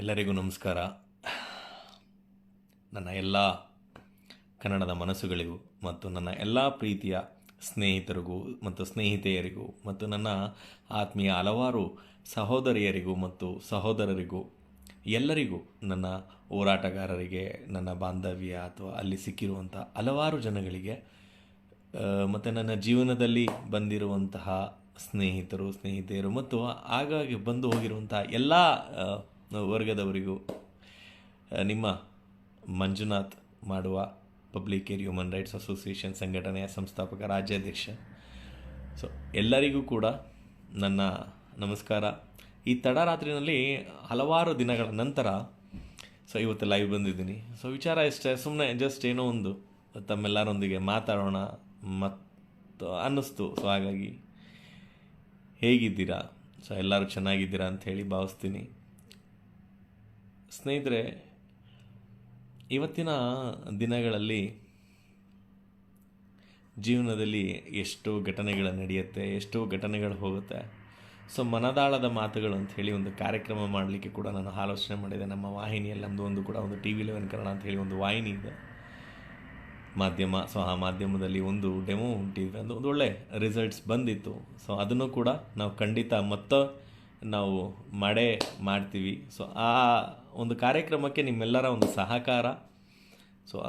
ಎಲ್ಲರಿಗೂ ನಮಸ್ಕಾರ. ನನ್ನ ಎಲ್ಲ ಕನ್ನಡದ ಮನಸ್ಸುಗಳಿಗೂ ಮತ್ತು ನನ್ನ ಎಲ್ಲ ಪ್ರೀತಿಯ ಸ್ನೇಹಿತರಿಗೂ ಮತ್ತು ಸ್ನೇಹಿತೆಯರಿಗೂ ಮತ್ತು ನನ್ನ ಆತ್ಮೀಯ ಹಲವಾರು ಸಹೋದರಿಯರಿಗೂ ಮತ್ತು ಸಹೋದರರಿಗೂ, ಎಲ್ಲರಿಗೂ ನನ್ನ ಹೋರಾಟಗಾರರಿಗೆ, ನನ್ನ ಬಾಂಧವ್ಯ ಅಥವಾ ಅಲ್ಲಿ ಸಿಕ್ಕಿರುವಂಥ ಹಲವಾರು ಜನಗಳಿಗೆ ಮತ್ತು ನನ್ನ ಜೀವನದಲ್ಲಿ ಬಂದಿರುವಂತಹ ಸ್ನೇಹಿತರು, ಸ್ನೇಹಿತೆಯರು ಮತ್ತು ಆಗಾಗ್ಗೆ ಬಂದು ಹೋಗಿರುವಂಥ ಎಲ್ಲ ವರ್ಗದವರಿಗೂ ನಿಮ್ಮ ಮಂಜುನಾಥ್ ಮಾಡುವ public air human rights association ಸಂಘಟನೆಯ ಸಂಸ್ಥಾಪಕ, ರಾಜ್ಯಾಧ್ಯಕ್ಷ. ಸೊ ಎಲ್ಲರಿಗೂ ಕೂಡ ನನ್ನ ನಮಸ್ಕಾರ. ಈ ತಡರಾತ್ರಿನಲ್ಲಿ ಹಲವಾರು ದಿನಗಳ ನಂತರ ಸೊ ಇವತ್ತು ಲೈವ್ ಬಂದಿದ್ದೀನಿ. ಸೊ ವಿಚಾರ ಇಷ್ಟೇ ಸುಮ್ಮನೆ ಜಸ್ಟ್ ಏನೋ ಒಂದು, ತಮ್ಮೆಲ್ಲರೊಂದಿಗೆ ಮಾತಾಡೋಣ ಮತ್ತು ಅನ್ನಿಸ್ತು. ಸೊ ಹಾಗಾಗಿ ಹೇಗಿದ್ದೀರಾ? ಸೊ ಎಲ್ಲರೂ ಚೆನ್ನಾಗಿದ್ದೀರಾ ಅಂತ ಹೇಳಿ ಭಾವಿಸ್ತೀನಿ. ಸ್ನೇಹಿತರೆ, ಇವತ್ತಿನ ದಿನಗಳಲ್ಲಿ ಜೀವನದಲ್ಲಿ ಎಷ್ಟು ಘಟನೆಗಳು ನಡೆಯುತ್ತೆ, ಎಷ್ಟು ಘಟನೆಗಳು ಹೋಗುತ್ತೆ. ಸೊ ಮನದಾಳದ ಮಾತುಗಳು ಅಂತ ಹೇಳಿ ಒಂದು ಕಾರ್ಯಕ್ರಮ ಮಾಡಲಿಕ್ಕೆ ಕೂಡ ನಾನು ಆಲೋಚನೆ ಮಾಡಿದೆ. ನಮ್ಮ ವಾಹಿನಿಯಲ್ಲಿ ನಮ್ಮದು ಒಂದು ಕೂಡ ಒಂದು ಟಿ ವಿ ಲೆವೆನ್ ಕನ್ನಡ ಅಂತ ಹೇಳಿ ಒಂದು ವಾಹಿನಿ ಇದೆ. ಮಾಧ್ಯಮ, ಸೊ, ಆ ಮಾಧ್ಯಮದಲ್ಲಿ ಒಂದು ಡೆಮೋ ಉಂಟಿದೆ ಅದು ಒಂದು ಒಳ್ಳೆ ರಿಸಲ್ಟ್ಸ್ ಬಂದಿತ್ತು. ಸೊ ಅದನ್ನು ಕೂಡ ನಾವು ಖಂಡಿತ ಮತ್ತೆ ನಾವು ಮಡೆ ಮಾಡ್ತೀವಿ. ಸೊ ಆ ಒಂದು ಕಾರ್ಯಕ್ರಮಕ್ಕೆ ನಿಮ್ಮೆಲ್ಲರ ಒಂದು ಸಹಕಾರ. ಸೊ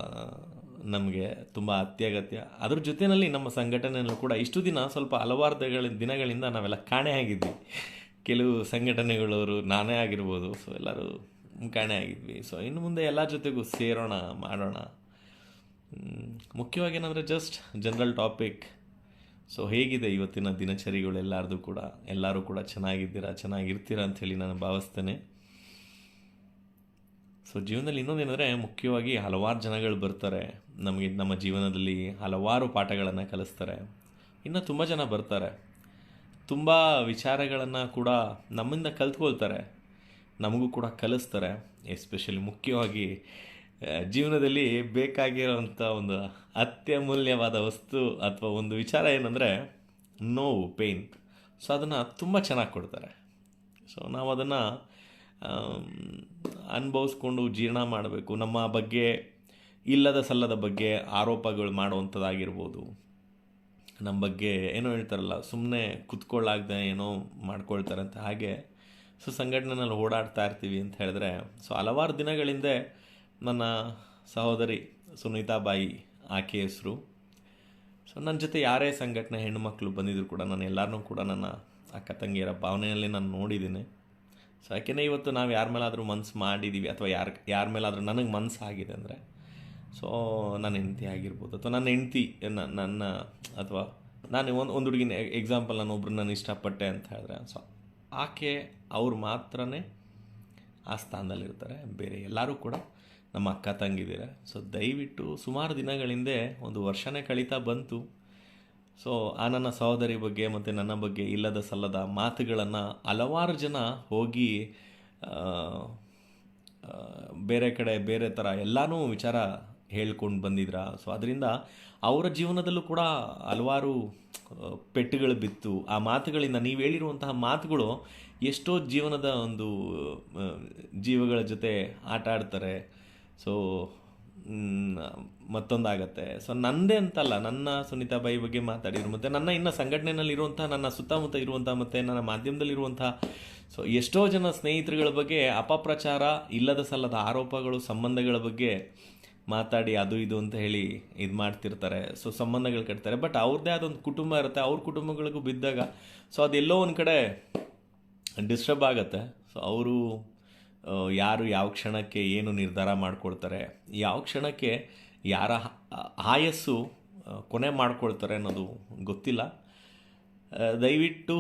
ನಮಗೆ ತುಂಬ ಅತ್ಯಗತ್ಯ. ಅದ್ರ ಜೊತೆಯಲ್ಲಿ ನಮ್ಮ ಸಂಘಟನೆಯಲ್ಲೂ ಕೂಡ ಇಷ್ಟು ದಿನ ಸ್ವಲ್ಪ ಹಲವಾರು ದಿನಗಳಿಂದ ನಾವೆಲ್ಲ ಕಾಣೆ ಆಗಿದ್ವಿ. ಕೆಲವು ಸಂಘಟನೆಗಳವರು ನಾನೇ ಆಗಿರ್ಬೋದು. ಸೊ ಎಲ್ಲರೂ ಕಾಣೆ ಆಗಿದ್ವಿ. ಸೊ ಇನ್ನು ಮುಂದೆ ಎಲ್ಲ ಜೊತೆಗೂ ಸೇರೋಣ ಮಾಡೋಣ. ಮುಖ್ಯವಾಗಿ ಏನಂದರೆ ಜಸ್ಟ್ ಜನರಲ್ ಟಾಪಿಕ್ ಸೊ ಹೇಗಿದೆ ಇವತ್ತಿನ ದಿನಚರಿಗಳು ಎಲ್ಲರದು ಕೂಡ? ಎಲ್ಲರೂ ಕೂಡ ಚೆನ್ನಾಗಿದ್ದೀರಾ? ಚೆನ್ನಾಗಿರ್ತೀರಾ ಅಂಥೇಳಿ ನಾನು ಭಾವಿಸ್ತೇನೆ. ಸೊ ಜೀವನದಲ್ಲಿ ಇನ್ನೊಂದೇನೆಂದರೆ ಮುಖ್ಯವಾಗಿ ಹಲವಾರು ಜನಗಳು ಬರ್ತಾರೆ. ನಮಗೆ ನಮ್ಮ ಜೀವನದಲ್ಲಿ ಹಲವಾರು ಪಾಠಗಳನ್ನು ಕಲಿಸ್ತಾರೆ. ಇನ್ನು ತುಂಬ ಜನ ಬರ್ತಾರೆ. ತುಂಬ ವಿಚಾರಗಳನ್ನು ಕೂಡ ನಮ್ಮಿಂದ ಕಲ್ತ್ಕೊಳ್ತಾರೆ. ನಮಗೂ ಕೂಡ ಕಲಿಸ್ತಾರೆ. ಎಸ್ಪೆಷಲಿ ಮುಖ್ಯವಾಗಿ ಜೀವನದಲ್ಲಿ ಬೇಕಾಗಿರೋಂಥ ಒಂದು ಅತ್ಯಮೂಲ್ಯವಾದ ವಸ್ತು ಅಥವಾ ಒಂದು ವಿಚಾರ ಏನಂದರೆ ನೋವು ಪೇಯ್ನ್ ಸೊ ಅದನ್ನು ತುಂಬ ಚೆನ್ನಾಗಿ ಕೊಡ್ತಾರೆ. ಸೊ ನಾವು ಅದನ್ನು ಅನುಭವಿಸ್ಕೊಂಡು ಜೀರ್ಣ ಮಾಡಬೇಕು. ನಮ್ಮ ಬಗ್ಗೆ ಇಲ್ಲದ ಸಲ್ಲದ ಬಗ್ಗೆ ಆರೋಪಗಳು ಮಾಡುವಂಥದ್ದಾಗಿರ್ಬೋದು. ನಮ್ಮ ಬಗ್ಗೆ ಏನೋ ಹೇಳ್ತಾರಲ್ಲ ಸುಮ್ಮನೆ ಕುತ್ಕೊಳ್ಳಾಗ್ದೆ ಏನೋ ಮಾಡ್ಕೊಳ್ತಾರೆ ಅಂತ ಹಾಗೆ ಸೊ ಸಂಘಟನೆನಲ್ಲಿ ಓಡಾಡ್ತಾ ಇರ್ತೀವಿ ಅಂತ ಹೇಳಿದ್ರೆ ಸೊ ಹಲವಾರು ದಿನಗಳಿಂದ ನನ್ನ ಸಹೋದರಿ ಸುನೀತಾಬಾಯಿ ಆಕೆ ಹೆಸರು. ಸೊ ನನ್ನ ಜೊತೆ ಯಾರೇ ಸಂಘಟನೆ ಹೆಣ್ಣುಮಕ್ಕಳು ಬಂದಿದ್ರು ಕೂಡ ನಾನು ಎಲ್ಲರನ್ನೂ ಕೂಡ ನನ್ನ ಅಕ್ಕ ತಂಗಿಯರ ಭಾವನೆಯಲ್ಲಿ ನಾನು ನೋಡಿದ್ದೀನಿ. ಸೊ ಯಾಕೆಂದರೆ ಇವತ್ತು ನಾವು ಯಾರ ಮೇಲಾದರೂ ಮನ್ಸು ಮಾಡಿದ್ದೀವಿ ಅಥವಾ ಯಾರ ಯಾರ ಮೇಲಾದರೂ ನನಗೆ ಮನಸ್ಸು ಆಗಿದೆ ಅಂದರೆ ಸೊ ನನ್ನ ಹೆಂಡತಿ ಆಗಿರ್ಬೋದು ಅಥವಾ ನನ್ನ ಹೆಂಡತಿ ನನ್ನ ಅಥವಾ ನಾನು ಒಂದು ಒಂದು ಹುಡುಗಿನ ಎಕ್ಸಾಂಪಲ್ ನಾನು ಒಬ್ರು ನಾನು ಇಷ್ಟಪಟ್ಟೆ ಅಂತ ಹೇಳಿದ್ರೆ ಸೊ ಆಕೆ ಅವ್ರು ಮಾತ್ರನೇ ಆ ಸ್ಥಾನದಲ್ಲಿರ್ತಾರೆ, ಬೇರೆ ಎಲ್ಲರೂ ಕೂಡ ನಮ್ಮ ಅಕ್ಕ ತಂಗಿದ್ದೀರ ಸೊ ದಯವಿಟ್ಟು ಸುಮಾರು ದಿನಗಳಿಂದೆ ಒಂದು ವರ್ಷನೇ ಕಳೀತಾ ಬಂತು. ಸೊ ಆ ನನ್ನ ಸಹೋದರಿ ಬಗ್ಗೆ ಮತ್ತು ನನ್ನ ಬಗ್ಗೆ ಇಲ್ಲದ ಸಲ್ಲದ ಮಾತುಗಳನ್ನು ಹಲವಾರು ಜನ ಹೋಗಿ ಬೇರೆ ಕಡೆ, ಬೇರೆ ಥರ ಎಲ್ಲನೂ ವಿಚಾರ ಹೇಳ್ಕೊಂಡು ಬಂದಿದ್ರ. ಸೊ ಅದರಿಂದ ಅವರ ಜೀವನದಲ್ಲೂ ಕೂಡ ಹಲವಾರು ಪೆಟ್ಟುಗಳು ಬಿತ್ತು. ಆ ಮಾತುಗಳಿಂದ ನೀವು ಹೇಳಿರುವಂತಹ ಮಾತುಗಳು ಎಷ್ಟೋ ಜೀವನದ ಒಂದು ಜೀವಗಳ ಜೊತೆ ಆಟ ಆಡ್ತಾರೆ. ಸೊ ಮತ್ತೊಂದಾಗತ್ತೆ. ಸೊ ನಂದೇ ಅಂತಲ್ಲ, ನನ್ನ ಸುನೀತಾಬಾಯಿ ಬಗ್ಗೆ ಮಾತಾಡಿದ್ರು, ಮತ್ತು ನನ್ನ ಇನ್ನು ಸಂಘಟನೆಯಲ್ಲಿರುವಂಥ, ನನ್ನ ಸುತ್ತಮುತ್ತ ಇರುವಂಥ, ಮತ್ತು ನನ್ನ ಮಾಧ್ಯಮದಲ್ಲಿರುವಂಥ ಸೊ ಎಷ್ಟೋ ಜನ ಸ್ನೇಹಿತರುಗಳ ಬಗ್ಗೆ ಅಪಪ್ರಚಾರ ಇಲ್ಲದ ಸಲ್ಲದ ಆರೋಪಗಳು, ಸಂಬಂಧಗಳ ಬಗ್ಗೆ ಮಾತಾಡಿ ಅದು ಇದು ಅಂತ ಹೇಳಿ ಇದು ಮಾಡ್ತಿರ್ತಾರೆ. ಸೊ ಸಂಬಂಧಗಳು ಕಟ್ತಾರೆ ಬಟ್ ಅವ್ರದ್ದೇ ಆದೊಂದು ಕುಟುಂಬ ಇರುತ್ತೆ. ಅವ್ರ ಕುಟುಂಬಗಳಿಗೂ ಬಿದ್ದಾಗ ಸೊ ಅದೆಲ್ಲೋ ಒಂದು ಕಡೆ ಡಿಸ್ಟರ್ಬ್ ಆಗುತ್ತೆ. ಸೊ ಅವರು ಯಾರು ಯಾವ ಕ್ಷಣಕ್ಕೆ ಏನು ನಿರ್ಧಾರ ಮಾಡಿಕೊಳ್ತಾರೆ, ಯಾವ ಕ್ಷಣಕ್ಕೆ ಯಾರ ಆಯಸ್ಸು ಕೊನೆ ಮಾಡಿಕೊಳ್ತಾರೆ ಅನ್ನೋದು ಗೊತ್ತಿಲ್ಲ. ದಯವಿಟ್ಟು